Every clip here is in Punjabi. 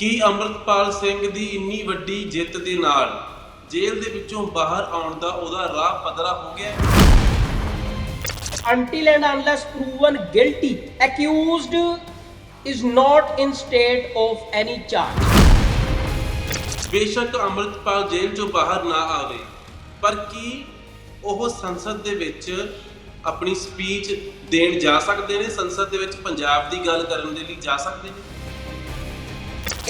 ਕੀ ਅੰਮ੍ਰਿਤਪਾਲ ਸਿੰਘ ਦੀ ਇੰਨੀ ਵੱਡੀ ਜਿੱਤ ਦੇ ਨਾਲ ਜੇਲ੍ਹ ਦੇ ਵਿੱਚੋਂ ਬਾਹਰ ਆਉਣ ਦਾ ਉਹਦਾ ਰਾਹ ਪੱਧਰਾ ਹੋ ਗਿਆ? Until and unless proven guilty, accused is not in state of any charge. ਬੇਸ਼ੱਕ ਅੰਮ੍ਰਿਤਪਾਲ ਜੇਲ੍ਹ ਚੋਂ ਬਾਹਰ ਨਾ ਆਵੇ ਪਰ ਕੀ ਉਹ ਸੰਸਦ ਦੇ ਵਿੱਚ ਆਪਣੀ ਸਪੀਚ ਦੇਣ ਜਾ ਸਕਦੇ ਨੇ? ਸੰਸਦ ਦੇ ਵਿੱਚ ਪੰਜਾਬ ਦੀ ਗੱਲ ਕਰਨ ਦੇ ਲਈ ਜਾ ਸਕਦੇ ਨੇ?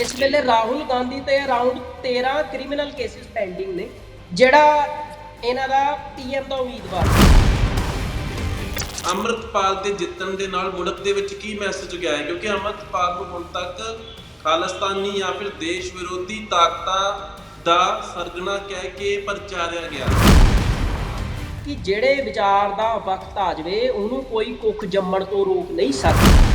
ਇਸ ਵੇਲੇ ਰਾਹੁਲ ਗਾਂਧੀ ਤੇ ਅਰਾਊਂਡ 13 ਕ੍ਰਿਮੀਨਲ ਕੇਸਿਸ ਪੈਂਡਿੰਗ ਨੇ ਜਿਹੜਾ ਇਹਨਾਂ ਦਾ ਪੀਐਮ ਦਾ ਉਮੀਦਵਾਰ ਅੰਮ੍ਰਿਤਪਾਲ ਦੇ ਜਿੱਤਣ ਦੇ ਨਾਲ ਮੁਲਕ ਦੇ ਵਿੱਚ ਕੀ ਮੈਸੇਜ ਗਿਆ ਹੈ? ਕਿਉਂਕਿ ਅੰਮ੍ਰਿਤਪਾਲ ਨੂੰ ਹੁਣ ਤੱਕ ਖਾਲਿਸਤਾਨੀ ਜਾਂ ਫਿਰ ਦੇਸ਼ ਵਿਰੋਧੀ ਤਾਕਤਾਂ ਦਾ ਸਰਗਣਾ ਕਹਿ ਕੇ ਪ੍ਰਚਾਰਿਆ ਗਿਆ। ਕਿ ਜਿਹੜੇ ਵਿਚਾਰ ਦਾ ਵਕਤ ਆ ਜਾਵੇ ਉਹਨੂੰ ਕੋਈ ਕੁੱਖ ਜੰਮਣ ਤੋਂ ਰੋਕ ਨਹੀਂ ਸਕਦਾ।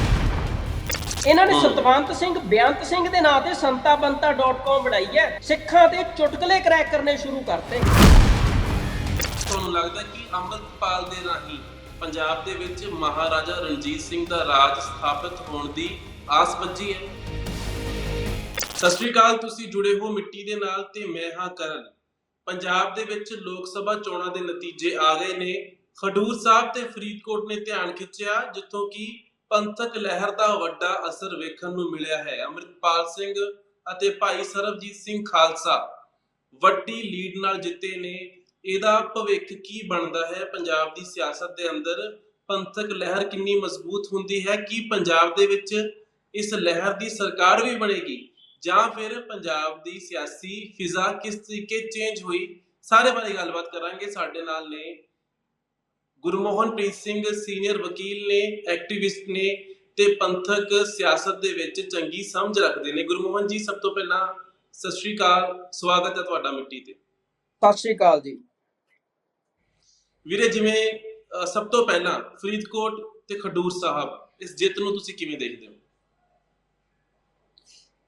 ਇਹਨਾਂ ਨੇ ਸਤਵੰਤ ਸਿੰਘ ਬੇਅੰਤ ਸਿੰਘ ਦੇ ਨਾਂ ਤੇ ਸੰਤਾਬੰਤਾ.com ਬਣਾਈ ਹੈ। ਸਿੱਖਾਂ ਦੇ ਚੁਟਕਲੇ ਕਰੈਕ ਕਰਨੇ ਸ਼ੁਰੂ ਕਰਤੇ। ਤੁਹਾਨੂੰ ਲੱਗਦਾ ਕਿ ਅੰਮ੍ਰਿਤਪਾਲ ਦੇ ਰਾਹੀਂ ਪੰਜਾਬ ਦੇ ਵਿੱਚ ਮਹਾਰਾਜਾ ਰਣਜੀਤ ਸਿੰਘ ਦਾ ਰਾਜ ਸਥਾਪਿਤ ਹੋਣ ਦੀ ਆਸ ਬੱਝੀ ਹੈ? ਸਤਿ ਸ਼੍ਰੀ ਅਕਾਲ, ਤੁਸੀਂ ਜੁੜੇ ਹੋ ਮਿੱਟੀ ਦੇ ਨਾਲ ਤੇ ਮੈਂ ਹਾਂ ਕਰਨ। ਪੰਜਾਬ ਦੇ ਵਿੱਚ ਲੋਕ ਸਭਾ ਚੋਣਾਂ ਦੇ ਨਤੀਜੇ ਆ ਗਏ ਨੇ। ਖਡੂਰ ਸਾਹਿਬ ਤੇ ਫਰੀਦਕੋਟ ਨੇ ਧਿਆਨ ਖਿੱਚਿਆ, ਜਿੱਥੋਂ ਕਿ ਪੰਥਕ ਲਹਿਰ ਦਾ ਵੱਡਾ ਅਸਰ ਵੇਖਣ ਨੂੰ ਮਿਲਿਆ ਹੈ। ਅੰਮ੍ਰਿਤਪਾਲ ਸਿੰਘ ਅਤੇ ਭਾਈ ਸਰਬਜੀਤ ਸਿੰਘ ਖਾਲਸਾ ਵੱਡੀ ਲੀਡ ਨਾਲ ਜਿੱਤੇ ਨੇ। ਇਹਦਾ ਭਵਿੱਖ ਕੀ ਬਣਦਾ ਹੈ? ਪੰਜਾਬ ਦੀ ਸਿਆਸਤ ਦੇ ਅੰਦਰ ਪੰਥਕ ਲਹਿਰ ਕਿੰਨੀ ਮਜ਼ਬੂਤ ਹੁੰਦੀ ਹੈ? ਕੀ ਪੰਜਾਬ ਦੇ ਵਿੱਚ ਇਸ ਲਹਿਰ ਦੀ ਸਰਕਾਰ ਵੀ ਬਣੇਗੀ? ਜਾਂ ਫਿਰ ਪੰਜਾਬ ਦੀ ਸਿਆਸੀ ਫਿਜ਼ਾ ਕਿਸ ਤਰੀਕੇ ਚੇਂਜ ਹੋਈ? ਸਾਰੇ ਬਾਰੇ ਗੱਲਬਾਤ ਕਰਾਂਗੇ। ਸਾਡੇ ਨਾਲ ਨੇ ਗੁਰਮੋਹਨਪ੍ਰੀਤ ਸਿੰਘ ਸੀਨੀਅਰ ਵਕੀਲ ਨੇ ਐਕਟਿਵਿਸਟ ਨੇ ਤੇ ਪੰਥਕ ਸਿਆਸਤ ਦੇ ਵਿੱਚ ਚੰਗੀ ਸਮਝ ਰੱਖਦੇ ਨੇ। ਗੁਰਮੋਹਨ ਜੀ ਸਭ ਤੋਂ ਪਹਿਲਾਂ ਸਤਿ ਸ਼੍ਰੀ ਅਕਾਲ। ਸਵਾਗਤ ਹੈ ਤੁਹਾਡਾ ਮਿੱਟੀ ਤੇ। ਸਤਿ ਸ਼੍ਰੀ ਅਕਾਲ ਜੀ। ਵੀਰੇ ਜਿਵੇਂ ਸਭ ਤੋਂ ਪਹਿਲਾਂ ਫਰੀਦਕੋਟ ਤੇ ਖਡੂਰ ਸਾਹਿਬ ਇਸ ਜਿੱਤ ਨੂੰ ਤੁਸੀਂ ਕਿਵੇਂ ਦੇਖਦੇ ਹੋ?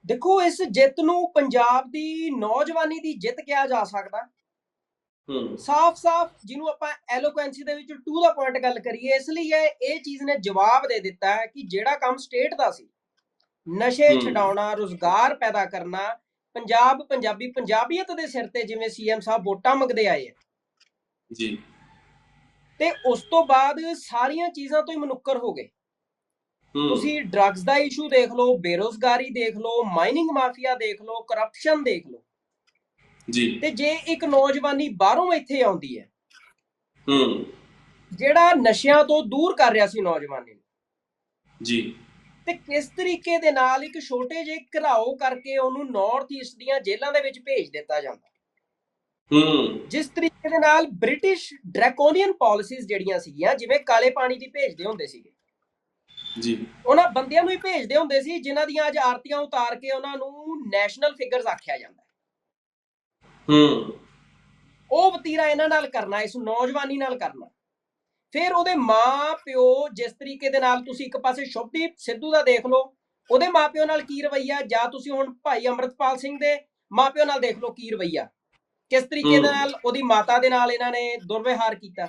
ਦੇਖੋ ਇਸ ਜਿੱਤ ਨੂੰ ਪੰਜਾਬ ਦੀ ਨੌਜਵਾਨੀ ਦੀ ਜਿੱਤ ਕਿਹਾ ਜਾ ਸਕਦਾ। ਹੂੰ। ਸਾਫ਼-ਸਾਫ਼ ਜਿਹਨੂੰ ਆਪਾਂ ਐਲੋਕੁਐਂਸੀ ਦੇ ਵਿੱਚ ਟੂ ਦਾ ਪੁਆਇੰਟ ਗੱਲ ਕਰੀਏ ਇਸ ਲਈ ਇਹ ਇਹ ਚੀਜ਼ ਨੇ ਜਵਾਬ ਦੇ ਦਿੱਤਾ ਹੈ ਕਿ ਜਿਹੜਾ ਕੰਮ ਸਟੇਟ ਦਾ ਸੀ ਨਸ਼ੇ। ਛਡਾਉਣਾ ਰੋਜ਼ਗਾਰ ਪੈਦਾ ਕਰਨਾ ਪੰਜਾਬ ਪੰਜਾਬੀ ਪੰਜਾਬੀਅਤ ਦੇ ਸਿਰ ਤੇ ਜਿਵੇਂ ਸੀਐਮ ਸਾਹਿਬ ਵੋਟਾਂ ਮੰਗਦੇ ਆਏ ਆ। ਜੀ। ਤੇ ਉਸ ਤੋਂ ਬਾਅਦ ਸਾਰੀਆਂ ਚੀਜ਼ਾਂ ਤੋਂ ਹੀ ਮਨੁੱਕਰ ਹੋ ਗਏ। ਤੁਸੀਂ ਡਰੱਗਸ ਦਾ ਇਸ਼ੂ ਦੇਖ ਲਓ ਬੇਰੋਜ਼ਗਾਰੀ ਦੇਖ ਲਓ ਮਾਈਨਿੰਗ ਮਾਫੀਆ ਦੇਖ ਲਓ ਕਰਪਸ਼ਨ ਦੇਖ ਲਓ। ਜੀ। ਤੇ ਜੇ ਇੱਕ ਨੌਜਵਾਨੀ ਬਾਹਰੋਂ ਇੱਥੇ ਆਉਂਦੀ ਹੈ ਹੂੰ। ਜਿਹੜਾ ਨਸ਼ਿਆਂ ਤੋਂ ਦੂਰ ਕਰ ਰਿਹਾ ਸੀ ਨੌਜਵਾਨੀ ਨੂੰ ਜੀ। ਤੇ ਕਿਸ ਤਰੀਕੇ ਦੇ ਨਾਲ ਇੱਕ ਛੋਟੇ ਜਿਹੇ ਘਰਾਓ ਕਰਕੇ ਉਹਨੂੰ ਨਾਰਥ ਈਸਟ ਦੀਆਂ ਜੇਲ੍ਹਾਂ ਦੇ ਵਿੱਚ ਭੇਜ ਦਿੱਤਾ ਜਾਂਦਾ? ਹੂੰ। ਜਿਸ ਤਰੀਕੇ ਦੇ ਨਾਲ ਬ੍ਰਿਟਿਸ਼ ਡਰੈਕੋਨੀਅਨ ਪਾਲਿਸੀਜ਼ ਜਿਹੜੀਆਂ ਸੀਗੀਆਂ ਜਿਵੇਂ ਕਾਲੇ ਪਾਣੀ ਦੀ ਭੇਜਦੇ ਹੁੰਦੇ ਸੀਗੇ ਜੀ। ਉਹਨਾਂ ਬੰਦਿਆਂ ਨੂੰ ਹੀ ਭੇਜਦੇ ਹੁੰਦੇ ਸੀ ਜਿਨ੍ਹਾਂ ਦੀਆਂ ਅੱਜ ਆਰਤੀਆਂ ਉਤਾਰ ਕੇ ਉਹਨਾਂ ਨੂੰ ਨੈਸ਼ਨਲ ਫਿਗਰਸ ਆਖਿਆ ਜਾਂਦਾ ਹੈ। ਉਹ ਵਤੀਰਾ ਇਹਨਾਂ ਨਾਲ ਕਰਨਾ ਇਸ ਨੌਜਵਾਨੀ ਨਾਲ ਕਰਨਾ। ਫਿਰ ਉਹਦੇ ਮਾਂ ਪਿਓ ਜਿਸ ਤਰੀਕੇ ਦੇ ਨਾਲ ਤੁਸੀਂ ਇੱਕ ਪਾਸੇ ਸ਼ੁਭਦੀਪ ਸਿੱਧੂ ਦਾ ਦੇਖ ਲਓ ਉਹਦੇ ਮਾਂ ਪਿਓ ਨਾਲ ਕੀ ਰਵਈਆ? ਜਾਂ ਤੁਸੀਂ ਹੁਣ ਭਾਈ ਅਮਰਤਪਾਲ ਸਿੰਘ ਦੇ ਮਾਂ ਪਿਓ ਨਾਲ ਦੇਖ ਲਓ ਕੀ ਰਵਈਆ? ਕਿਸ ਤਰੀਕੇ। ਨਾਲ ਉਹਦੀ ਮਾਤਾ ਦੇ ਨਾਲ ਇਹਨਾਂ ਨੇ ਦੁਰਵਿਵਹਾਰ ਕੀਤਾ?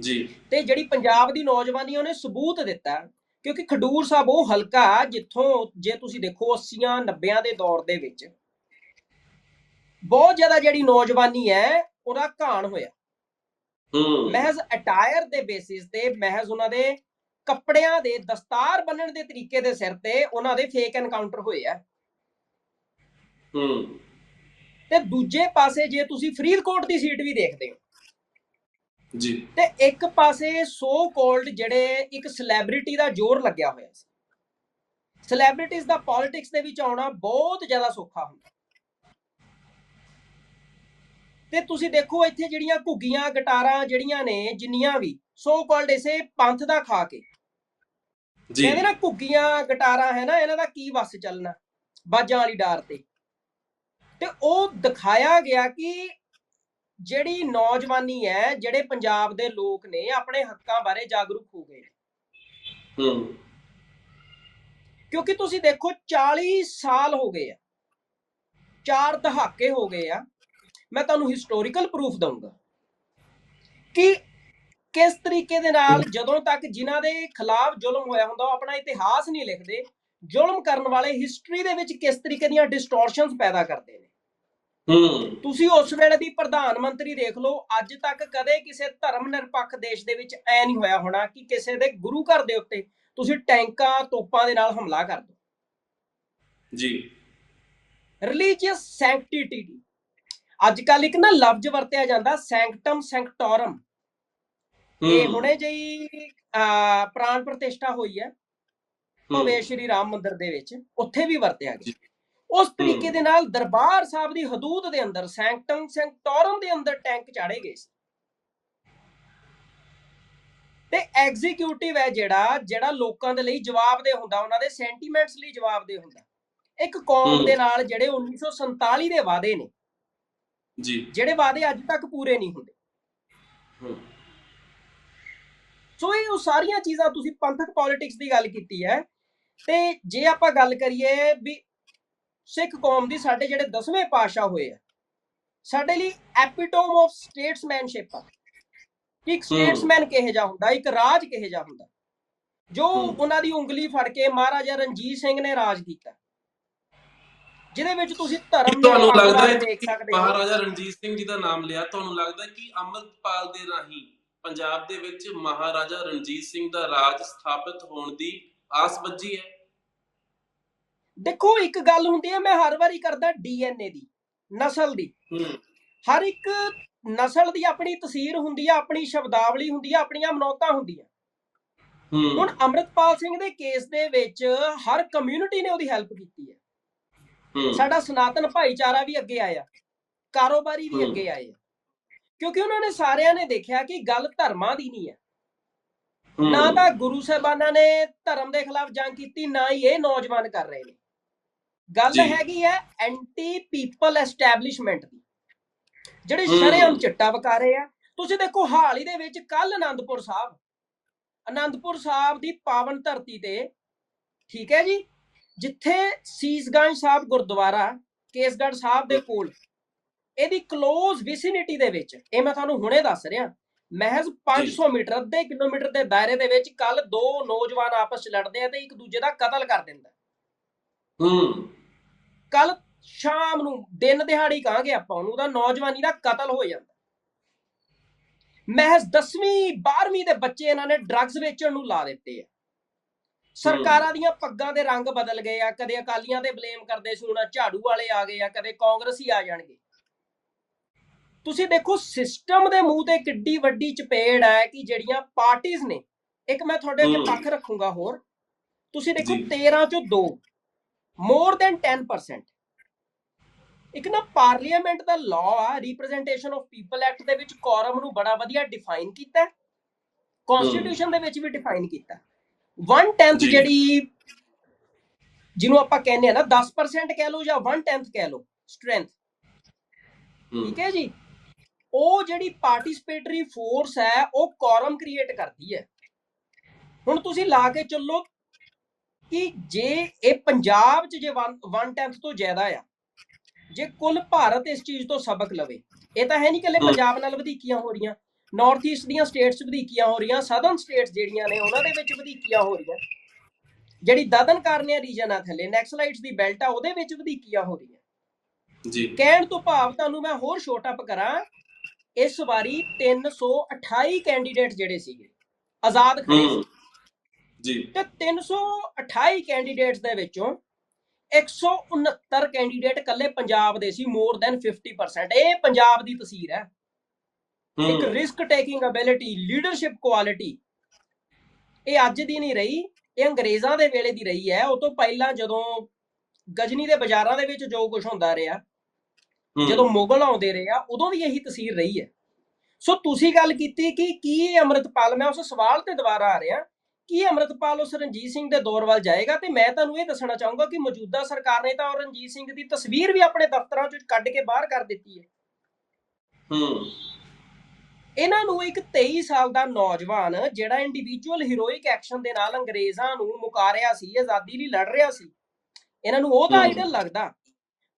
ਜੀ। ਤੇ ਜਿਹੜੀ ਪੰਜਾਬ ਦੀ ਨੌਜਵਾਨੀ ਉਹਨੇ ਸਬੂਤ ਦਿੱਤਾ ਕਿਉਂਕਿ ਖਡੂਰ ਸਾਹਿਬ ਉਹ ਹਲਕਾ ਜਿੱਥੋਂ ਜੇ ਤੁਸੀਂ ਦੇਖੋ 80ਆਂ 90ਆਂ ਦੇ ਦੌਰ ਦੇ ਵਿੱਚ ਬਹੁਤ ਜ਼ਿਆਦਾ ਜਿਹੜੀ ਨੌਜਵਾਨੀ ਹੈ ਉਹਦਾ ਘਾਣ ਹੋਇਆ। ਹੂੰ। ਮਹਿਜ਼ ਅਟਾਇਰ ਦੇ ਬੇਸਿਸ ਤੇ ਮਹਿਜ਼ ਉਹਨਾਂ ਦੇ ਕੱਪੜਿਆਂ ਦੇ ਦਸਤਾਰ ਬੰਨਣ ਦੇ ਤਰੀਕੇ ਦੇ ਸਿਰ ਤੇ ਉਹਨਾਂ ਦੇ ਫੇਕ ਐਨਕਾਊਂਟਰ ਹੋਏ ਆ। ਹੂੰ। ਤੇ ਦੂਜੇ ਪਾਸੇ ਜੇ ਤੁਸੀਂ ਫਰੀਦਕੋਟ ਦੀ ਸੀਟ ਵੀ ਦੇਖਦੇ ਹੋ। ਜੀ। ਤੇ ਇੱਕ ਪਾਸੇ ਸੋ ਕਾਲਡ ਜਿਹੜੇ ਇੱਕ ਸੈਲੈਬ੍ਰਿਟੀ ਦਾ ਜ਼ੋਰ ਲੱਗਿਆ ਹੋਇਆ ਸੀ। ਸੈਲੈਬ੍ਰਿਟੀਜ਼ ਦਾ ਪੋਲਿਟਿਕਸ ਦੇ ਵਿੱਚ ਆਉਣਾ ਬਹੁਤ ਜ਼ਿਆਦਾ ਸੌਖਾ ਹੁੰਦਾ। ਤੇ ਤੁਸੀਂ ਦੇਖੋ ਇੱਥੇ ਜਿਹੜੀਆਂ ਘੁੱਗੀਆਂ ਗਟਾਰਾਂ ਜਿਹੜੀਆਂ ਨੇ ਜਿੰਨੀਆਂ ਵੀ ਸੋ ਕਾਲਡ ਇਸੇ ਪੰਥ ਦਾ ਖਾ ਕੇ। ਜੀ। ਕਹਿੰਦੇ ਨਾ ਘੁੱਗੀਆਂ ਗਟਾਰਾਂ ਹੈ ਨਾ ਇਹਨਾਂ ਦਾ ਕੀ ਵਸ ਚੱਲਣਾ ਬਾਜਾਂ ਵਾਲੀ ਡਾਰ ਤੇ। ਤੇ ਉਹ ਦਿਖਾਇਆ ਗਿਆ ਕਿ ਜਿਹੜੀ ਨੌਜਵਾਨੀ ਹੈ ਜਿਹੜੇ ਪੰਜਾਬ ਦੇ ਲੋਕ ਨੇ ਆਪਣੇ ਹੱਕਾਂ ਬਾਰੇ ਜਾਗਰੂਕ ਹੋ ਗਏ। ਹੂੰ। ਕਿਉਂਕਿ ਤੁਸੀਂ ਦੇਖੋ 40 ਸਾਲ ਹੋ ਗਏ ਆ। ਚਾਰ ਦਹਾਕੇ ਹੋ ਗਏ ਆ। ਮੈਂ ਤੁਹਾਨੂੰ ਹਿਸਟੋਰੀਕਲ ਪ੍ਰੂਫ ਦਊਂਗਾ ਕਿ ਕਿਸ ਤਰੀਕੇ ਦੇ ਨਾਲ ਜਦੋਂ ਤੱਕ ਜਿਨ੍ਹਾਂ ਦੇ ਖਿਲਾਫ ਜ਼ੁਲਮ ਹੋਇਆ ਹੁੰਦਾ ਉਹ ਆਪਣਾ ਇਤਿਹਾਸ ਨਹੀਂ ਲਿਖਦੇ ਜ਼ੁਲਮ ਕਰਨ ਵਾਲੇ ਹਿਸਟਰੀ ਦੇ ਵਿੱਚ ਕਿਸ ਤਰੀਕੇ ਦੀਆਂ ਡਿਸਟੋਰਸ਼ਨਸ ਪੈਦਾ ਕਰਦੇ ਨੇ? ਹੂੰ ਤੁਸੀਂ ਉਸ ਵੇਲੇ ਦੀ ਪ੍ਰਧਾਨ ਮੰਤਰੀ ਦੇਖ ਲਓ ਅੱਜ ਤੱਕ ਕਦੇ ਕਿਸੇ ਧਰਮ ਨਿਰਪੱਖ ਦੇਸ਼ ਦੇ ਵਿੱਚ ਐ ਨਹੀਂ ਹੋਇਆ ਹੋਣਾ ਕਿ ਕਿਸੇ ਦੇ ਗੁਰੂ ਘਰ ਦੇ ਉੱਤੇ ਤੁਸੀਂ ਟੈਂਕਾਂ ਤੋਪਾਂ ਦੇ ਨਾਲ ਹਮਲਾ ਕਰ ਦਿਓ ਜੀ। ਰਿਲੀਜੀਅਸ ਸੈਂਕਟੀਟੀ ਅੱਜ ਕੱਲ ਇੱਕ ਨਾ ਲਫ਼ਜ਼ ਵਰਤਿਆ ਜਾਂਦਾ ਸੈਂਕਟਮ ਸੈਂਕਟੋਰਮ ਇਹ ਹੁਣੇ ਅਹ, ਪ੍ਰਾਣ ਪ੍ਰਤਿਸ਼ਠਾ ਹੋਈ ਹੈ ਭਵੇ ਸ਼੍ਰੀ ਰਾਮ ਮੰਦਿਰ ਦੇ ਵਿੱਚ ਉੱਥੇ ਵੀ ਵਰਤਿਆ ਗਿਆ। ਉਸ ਤਰੀਕੇ। ਦੇ ਨਾਲ ਦਰਬਾਰ ਸਾਹਿਬ ਦੀ ਹਦੂਦ ਦੇ ਅੰਦਰ ਸੈਂਕਟਮ ਸੈਂਕਟੋਰਮ ਦੇ ਅੰਦਰ ਟੈਂਕ ਚਾੜੇ ਗਏ ਸੀ ਤੇ ਐਗਜ਼ੀਕਿਊਟਿਵ ਹੈ ਜਿਹੜਾ ਜਿਹੜਾ ਲੋਕਾਂ ਦੇ ਲਈ ਜਵਾਬਦੇਹ ਹੁੰਦਾ ਉਹਨਾਂ ਦੇ ਸੈਂਟੀਮੈਂਟਸ ਲਈ ਜਵਾਬਦੇਹ ਹੁੰਦਾ ਇੱਕ ਕੌਮ। ਦੇ ਨਾਲ ਜਿਹੜੇ 1947 ਦੇ ਵਾਅਦੇ ਨੇ ਜੀ। ਜਿਹੜੇ ਵਾਅਦੇ ਅੱਜ ਤੱਕ ਪੂਰੇ ਨਹੀਂ ਹੁੰਦੇ। ਹੂੰ। ਸੋ ਇਹ ਉਹ ਸਾਰੀਆਂ ਚੀਜ਼ਾਂ ਤੁਸੀਂ ਪੰਥਕ ਪੋਲਿਟਿਕਸ ਦੀ ਗੱਲ ਕੀਤੀ ਹੈ। ਤੇ ਜੇ ਆਪਾਂ ਗੱਲ ਕਰੀਏ ਵੀ ਸਿੱਖ ਕੌਮ ਦੀ ਸਾਡੇ ਜਿਹੜੇ ਦਸਵੇਂ ਪਾਤਸ਼ਾਹ ਹੋਏ ਆ ਸਾਡੇ ਲਈ ਐਪੀਟੋਮ ਆਫ ਸਟੇਟਸਮੈਨਸ਼ਿਪ ਆ। ਕਿ ਇੱਕ। ਸਟੇਟਸਮੈਨ ਕਿਹੋ ਜਿਹਾ ਹੁੰਦਾ ਇੱਕ ਰਾਜ ਕਿਹੋ ਜਿਹਾ ਹੁੰਦਾ। ਜੋ। ਉਹਨਾਂ ਦੀ ਉਂਗਲੀ ਫੜ ਕੇ ਮਹਾਰਾਜਾ ਰਣਜੀਤ ਸਿੰਘ ਨੇ ਰਾਜ ਕੀਤਾ। ਜਿਹਦੇ ਵਿੱਚ ਤੁਸੀਂ ਧਰਮ ਤੁਹਾਨੂੰ ਲੱਗਦਾ ਹੈ ਹੋ। ਮਹਾਰਾਜਾ ਰਣਜੀਤ ਸਿੰਘ ਜੀ ਦਾ ਨਾਮ ਲਿਆ ਤੁਹਾਨੂੰ ਲੱਗਦਾ ਹੈ ਕਿ ਅੰਮ੍ਰਿਤਪਾਲ ਦੇ ਰਾਹੀਂ ਪੰਜਾਬ ਦੇ ਵਿੱਚ ਮਹਾਰਾਜਾ ਰਣਜੀਤ ਸਿੰਘ ਦਾ ਰਾਜ ਸਥਾਪਿਤ ਹੋਣ ਦੀ ਆਸ ਵੱਜੀ ਹੈ? ਦੇਖੋ ਇੱਕ ਗੱਲ ਹੁੰਦੀ ਹੈ ਮੈਂ ਹਰ ਵਾਰੀ ਕਰਦਾ ਡੀਐਨਏ ਦੀ ਨਸਲ ਦੀ। ਹੂੰ। ਹਰ ਇੱਕ ਨਸਲ ਦੀ ਆਪਣੀ ਤਸਵੀਰ ਹੁੰਦੀ ਆ ਆਪਣੀ ਸ਼ਬਦਾਵਲੀ ਹੁੰਦੀ ਆ ਆਪਣੀਆਂ ਮਨੌਤਾਂ ਹੁੰਦੀਆਂ। ਹੂੰ। ਹੁਣ ਅੰਮ੍ਰਿਤਪਾਲ ਸਿੰਘ ਦੇ ਕੇਸ ਦੇ ਵਿੱਚ ਹਰ ਕਮਿਊਨਿਟੀ ਨੇ ਉਹਦੀ ਹੈਲਪ ਕੀਤੀ ਹੈ ਹੂੰ। ਸਾਡਾ ਸਨਾਤਨ ਭਾਈਚਾਰਾ ਵੀ ਅੱਗੇ ਆਇਆ। ਕਾਰੋਬਾਰੀ ਵੀ। ਅੱਗੇ ਆਏ ਕਿਉਂਕਿ ਉਹਨਾਂ ਨੇ ਸਾਰਿਆਂ ਨੇ ਦੇਖਿਆ ਕਿ ਗੱਲ ਧਰਮਾਂ ਦੀ ਨਹੀਂ ਹੈ। ਨਾ ਤਾਂ ਗੁਰੂ ਸਾਹਿਬਾਨਾਂ ਨੇ ਧਰਮ ਦੇ ਖਿਲਾਫ ਜੰਗ ਕੀਤੀ ਨਾ ਹੀ ਇਹ ਨੌਜਵਾਨ ਕਰ ਰਹੇ ਨੇ। ਗੱਲ। ਹੈਗੀ ਹੈ ਐਂਟੀ ਪੀਪਲ ਐਸਟੈਬਲਿਸ਼ਮੈਂਟ ਦੀ। ਜਿਹੜੇ। ਸ਼ਰੇਆਮ ਚਿੱਟਾ ਵਕਾ ਰਹੇ ਆ। ਤੁਸੀਂ ਦੇਖੋ ਹਾਲ ਹੀ ਦੇ ਵਿੱਚ ਕੱਲ ਆਨੰਦਪੁਰ ਸਾਹਿਬ। ਆਨੰਦਪੁਰ ਸਾਹਿਬ ਦੀ ਪਾਵਨ ਧਰਤੀ ਤੇ ਠੀਕ ਹੈ ਜੀ? ਜਿੱਥੇ ਸੀਸਗੰਜ ਸਾਹਿਬ ਗੁਰਦੁਆਰਾ ਕੇਸਗੜ੍ਹ ਸਾਹਿਬ ਦੇ ਕੋਲ ਇਹਦੀ ক্লোਜ਼ ਵਿਸਿਨਿਟੀ ਦੇ ਵਿੱਚ ਇਹ ਮੈਂ ਤੁਹਾਨੂੰ ਹੁਣੇ ਦੱਸ ਰਿਹਾ ਮਹਿਜ਼ 500 ਮੀਟਰ ਅੱਧੇ ਕਿਲੋਮੀਟਰ ਦੇ ਦਾਇਰੇ ਦੇ ਵਿੱਚ ਕੱਲ ਦੋ ਨੌਜਵਾਨ ਆਪਸ ਚ ਲੜਦੇ ਆ ਤੇ ਇੱਕ ਦੂਜੇ ਦਾ ਕਤਲ ਕਰ ਦਿੰਦਾ। ਹੂੰ। ਕੱਲ ਸ਼ਾਮ ਨੂੰ ਦਿਨ ਦਿਹਾੜੀ ਕਹਾਂਗੇ ਆਪਾਂ ਉਹਨੂੰ ਉਹਦਾ ਨੌਜਵਾਨੀ ਦਾ ਕਤਲ ਹੋ ਜਾਂਦਾ। ਮਹਿਜ਼ 10ਵੀਂ 12ਵੀਂ ਦੇ ਬੱਚੇ ਇਹਨਾਂ ਨੇ ਡਰੱਗਸ ਵੇਚਣ ਨੂੰ ਲਾ ਦਿੱਤੇ ਆ। ਸਰਕਾਰਾਂ ਦੀਆਂ ਪੱਗਾਂ ਦੇ ਰੰਗ ਬਦਲ ਗਏ ਆ ਕਦੇ ਅਕਾਲੀਆਂ ਤੇ ਬਲੇਮ ਕਰਦੇ ਸੀ ਹੁਣ ਝਾੜੂ ਵਾਲੇ ਆ ਗਏ ਆ ਕਦੇ ਕਾਂਗਰਸੀ ਆ ਜਾਣਗੇ। ਤੁਸੀਂ ਦੇਖੋ ਸਿਸਟਮ ਦੇ ਮੂੰਹ ਤੇ ਕਿੱਡੀ ਵੱਡੀ ਚਪੇੜ ਹੈ ਕਿ ਜਿਹੜੀਆਂ ਪਾਰਟੀਆਂ ਨੇ ਇੱਕ ਮੈਂ ਤੁਹਾਡੇ ਅੱਗੇ। ਪੱਖ ਰੱਖੂੰਗਾ ਹੋਰ। ਤੁਸੀਂ ਦੇਖੋ ਜੀ। 13 ਚੋਂ 2 ਮੋਰ ਦੈਨ 10% ਇੱਕ ਨਾ ਪਾਰਲੀਮੈਂਟ ਦਾ ਲਾਅ ਆ ਰਿਪਰੈਜ਼ੈਂਟੇਸ਼ਨ ਆਫ ਪੀਪਲ ਐਕਟ ਦੇ ਵਿੱਚ ਕੋਰਮ ਨੂੰ ਬੜਾ ਵਧੀਆ ਡਿਫਾਈਨ ਕੀਤਾ। ਹੈ। ਕਨਸਟੀਟਿਊਸ਼ਨ ਦੇ ਵਿੱਚ ਵੀ ਡਿਫਾਈਨ ਕੀਤਾ। 1/10 ਜੀ। ਜਿਹੜੀ ਜਿਹਨੂੰ ਆਪਾਂ ਕਹਿੰਦੇ ਆ ਨਾ 10% ਕਹਿ ਲਓ ਜਾਂ 1/10 ਕਹਿ ਲਓ ਸਟਰੈਂਥ ਠੀਕ ਹੈ ਜੀ? ਉਹ ਜਿਹੜੀ ਪਾਰਟਿਸਿਪੇਟਰੀ ਫੋਰਸ ਹੈ ਉਹ ਕੋਰਮ ਕ੍ਰੀਏਟ ਕਰਦੀ ਹੈ। ਹੁਣ ਤੁਸੀਂ ਲਾ ਕੇ ਚੱਲੋ ਕਿ ਜੇ ਇਹ ਪੰਜਾਬ 'ਚ ਜੇ 1/10 ਤੋਂ ਜ਼ਿਆਦਾ ਆ ਜੇ ਕੁੱਲ ਭਾਰਤ ਇਸ ਚੀਜ਼ ਤੋਂ ਸਬਕ ਲਵੇ ਇਹ ਤਾਂ ਹੈ ਨਹੀਂ ਇਕੱਲੇ ਹਮ। ਪੰਜਾਬ ਨਾਲ ਵਧੀਕੀਆਂ ਹੋ ਰਹੀਆਂ। ਨਾਰਥ ਈਸਟ ਦੀਆਂ ਸਟੇਟਸ ਵਧੀਕੀਆਂ ਹੋ ਰਹੀਆਂ ਸਦਰਨ ਸਟੇਟਸ ਜਿਹੜੀਆਂ ਨੇ ਉਹਨਾਂ ਦੇ ਵਿੱਚ ਵਧੀਕੀਆਂ ਹੋ ਰਹੀਆਂ। ਜਿਹੜੀ ਦਦਨ ਕਾਰਨੀਆ ਰੀਜਨ ਆ ਥੱਲੇ ਨੈਕਸਲਾਈਟਸ ਦੀ ਬੈਲਟ ਆ ਉਹਦੇ ਵਿੱਚ ਵਧੀਕੀਆਂ ਹੋ ਰਹੀਆਂ। ਜੀ। ਕਹਿਣ ਤੋਂ ਭਾਵ ਤੁਹਾਨੂੰ ਮੈਂ ਹੋਰ ਛੋਟਾ ਅਪ ਕਰਾਂ ਇਸ ਵਾਰੀ 328 ਕੈਂਡੀਡੇਟ ਜਿਹੜੇ ਸੀਗੇ ਆਜ਼ਾਦ ਖੜੇ ਸੀ ਜੀ। ਤੇ 328 ਕੈਂਡੀਡੇਟਸ ਦੇ ਵਿੱਚੋਂ 169 ਕੈਂਡੀਡੇਟ ਕੱਲੇ ਪੰਜਾਬ ਦੇ ਸੀ ਮੋਰ ਦੈਨ 50% ਇਹ ਪੰਜਾਬ ਦੀ ਤਸਵੀਰ ਹੈ। ਇੱਕ risk taking ability leadership quality ਇਹ ਅੱਜ ਦੀ ਨਹੀਂ ਰਹੀ ਇਹ ਅੰਗਰੇਜ਼ਾਂ ਦੇ ਵੇਲੇ ਦੀ ਰਹੀ ਹੈ। ਉਹ ਤੋਂ ਪਹਿਲਾਂ ਜਦੋਂ ਗਜਨੀ ਦੇ ਬਾਜ਼ਾਰਾਂ ਦੇ ਵਿੱਚ ਜੋ ਕੁਝ ਹੁੰਦਾ ਰਿਹਾ ਜਦੋਂ ਮੁਗਲ ਆਉਂਦੇ ਰਹੇ ਆ ਉਦੋਂ ਵੀ ਇਹੀ ਤਸਵੀਰ ਰਹੀ ਹੈ। ਸੋ ਤੁਸੀਂ ਗੱਲ ਕੀਤੀ ਕਿ ਕੀ ਇਹ ਅੰਮ੍ਰਿਤਪਾਲ ਮੈਂ ਉਸ ਸਵਾਲ ਤੇ ਦੁਬਾਰਾ ਆ ਰਿਹਾ ਕੀ ਅੰਮ੍ਰਿਤਪਾਲ ਉਸ ਰਣਜੀਤ ਸਿੰਘ ਦੇ ਦੌਰ ਵੱਲ ਜਾਏਗਾ? ਤੇ ਮੈਂ ਤੁਹਾਨੂੰ ਇਹ ਦੱਸਣਾ ਚਾਹੂੰਗਾ ਕਿ ਮੌਜੂਦਾ ਸਰਕਾਰ ਨੇ ਤਾਂ ਰਣਜੀਤ ਸਿੰਘ ਦੀ ਤਸਵੀਰ ਵੀ ਆਪਣੇ ਦਫ਼ਤਰਾਂ 'ਚ ਕੱਢ ਕੇ ਬਾਹਰ ਕਰ ਦਿੱਤੀ ਹੈ। ਹੂੰ। ਇਹਨਾਂ ਨੂੰ ਇੱਕ 23 ਸਾਲ ਦਾ ਨੌਜਵਾਨ ਜਿਹੜਾ ਇੰਡੀਵਿਜੂਅਲ ਹੀਰੋਇਕ ਐਕਸ਼ਨ ਦੇ ਨਾਲ ਅੰਗਰੇਜ਼ਾਂ ਨੂੰ ਮੁਕਾਰਿਆ ਸੀ ਆਜ਼ਾਦੀ ਲਈ ਲੜ ਰਿਹਾ ਸੀ ਇਹਨਾਂ ਨੂੰ ਉਹ ਤਾਂ। ਆਈਡਲ ਲੱਗਦਾ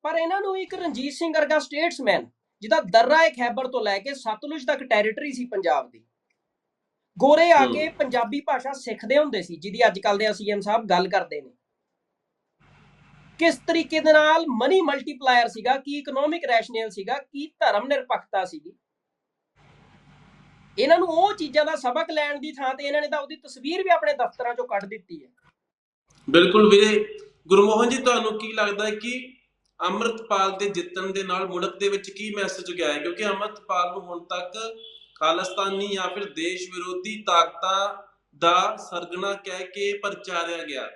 ਪਰ ਇਹਨਾਂ ਨੂੰ ਇੱਕ ਰਣਜੀਤ ਸਿੰਘ ਵਰਗਾ ਸਟੇਟਸਮੈਨ ਜਿਹਦਾ ਦਰਰਾ ਹੈ ਖੈਬਰ ਤੋਂ ਲੈ ਕੇ ਸਤਲੁਜ ਤੱਕ ਟੈਰੀਟਰੀ ਸੀ ਪੰਜਾਬ ਦੀ ਗੋਰੇ ਆ। ਕੇ ਪੰਜਾਬੀ ਭਾਸ਼ਾ ਸਿੱਖਦੇ ਹੁੰਦੇ ਸੀ ਜਿਹਦੀ ਅੱਜ ਕੱਲ ਦੇ ਸੀਐਮ ਸਾਹਿਬ ਗੱਲ ਕਰਦੇ ਨੇ ਕਿਸ ਤਰੀਕੇ ਦੇ ਨਾਲ ਮਨੀ ਮਲਟੀਪਲਾਇਰ ਸੀਗਾ ਕੀ ਇਕਨੋਮਿਕ ਰੈਸ਼ਨਲ ਸੀਗਾ ਕੀ ਧਰਮ ਨਿਰਪੱਖਤਾ ਸੀਗੀ ਇਹਨਾਂ ਨੂੰ ਉਹ ਚੀਜ਼ਾਂ ਦਾ ਸਬਕ ਲੈਣ ਦੀ ਥਾਂ ਤੇ ਇਹਨਾਂ ਨੇ ਤਾਂ ਉਹਦੀ ਤਸਵੀਰ ਵੀ ਆਪਣੇ ਦਫ਼ਤਰਾਂ ਚੋਂ ਕੱਢ ਦਿੱਤੀ ਹੈ। ਬਿਲਕੁਲ ਵੀਰੇ ਗੁਰਮੋਹਨ ਜੀ ਤੁਹਾਨੂੰ ਕੀ ਲੱਗਦਾ ਹੈ ਕਿ ਅੰਮ੍ਰਿਤਪਾਲ ਦੇ ਜਿੱਤਣ ਦੇ ਨਾਲ ਮੁਲਕ ਦੇ ਵਿੱਚ ਕੀ ਮੈਸੇਜ ਗਿਆ ਹੈ? ਕਿਉਂਕਿ ਅੰਮ੍ਰਿਤਪਾਲ ਨੂੰ ਹੁਣ ਤੱਕ ਖਾਲਿਸਤਾਨੀ ਜਾਂ ਫਿਰ ਦੇਸ਼ ਵਿਰੋਧੀ ਤਾਕਤਾਂ ਦਾ ਸਰਗਨਾ ਕਹਿ ਕੇ ਪ੍ਰਚਾਰਿਆ ਗਿਆ।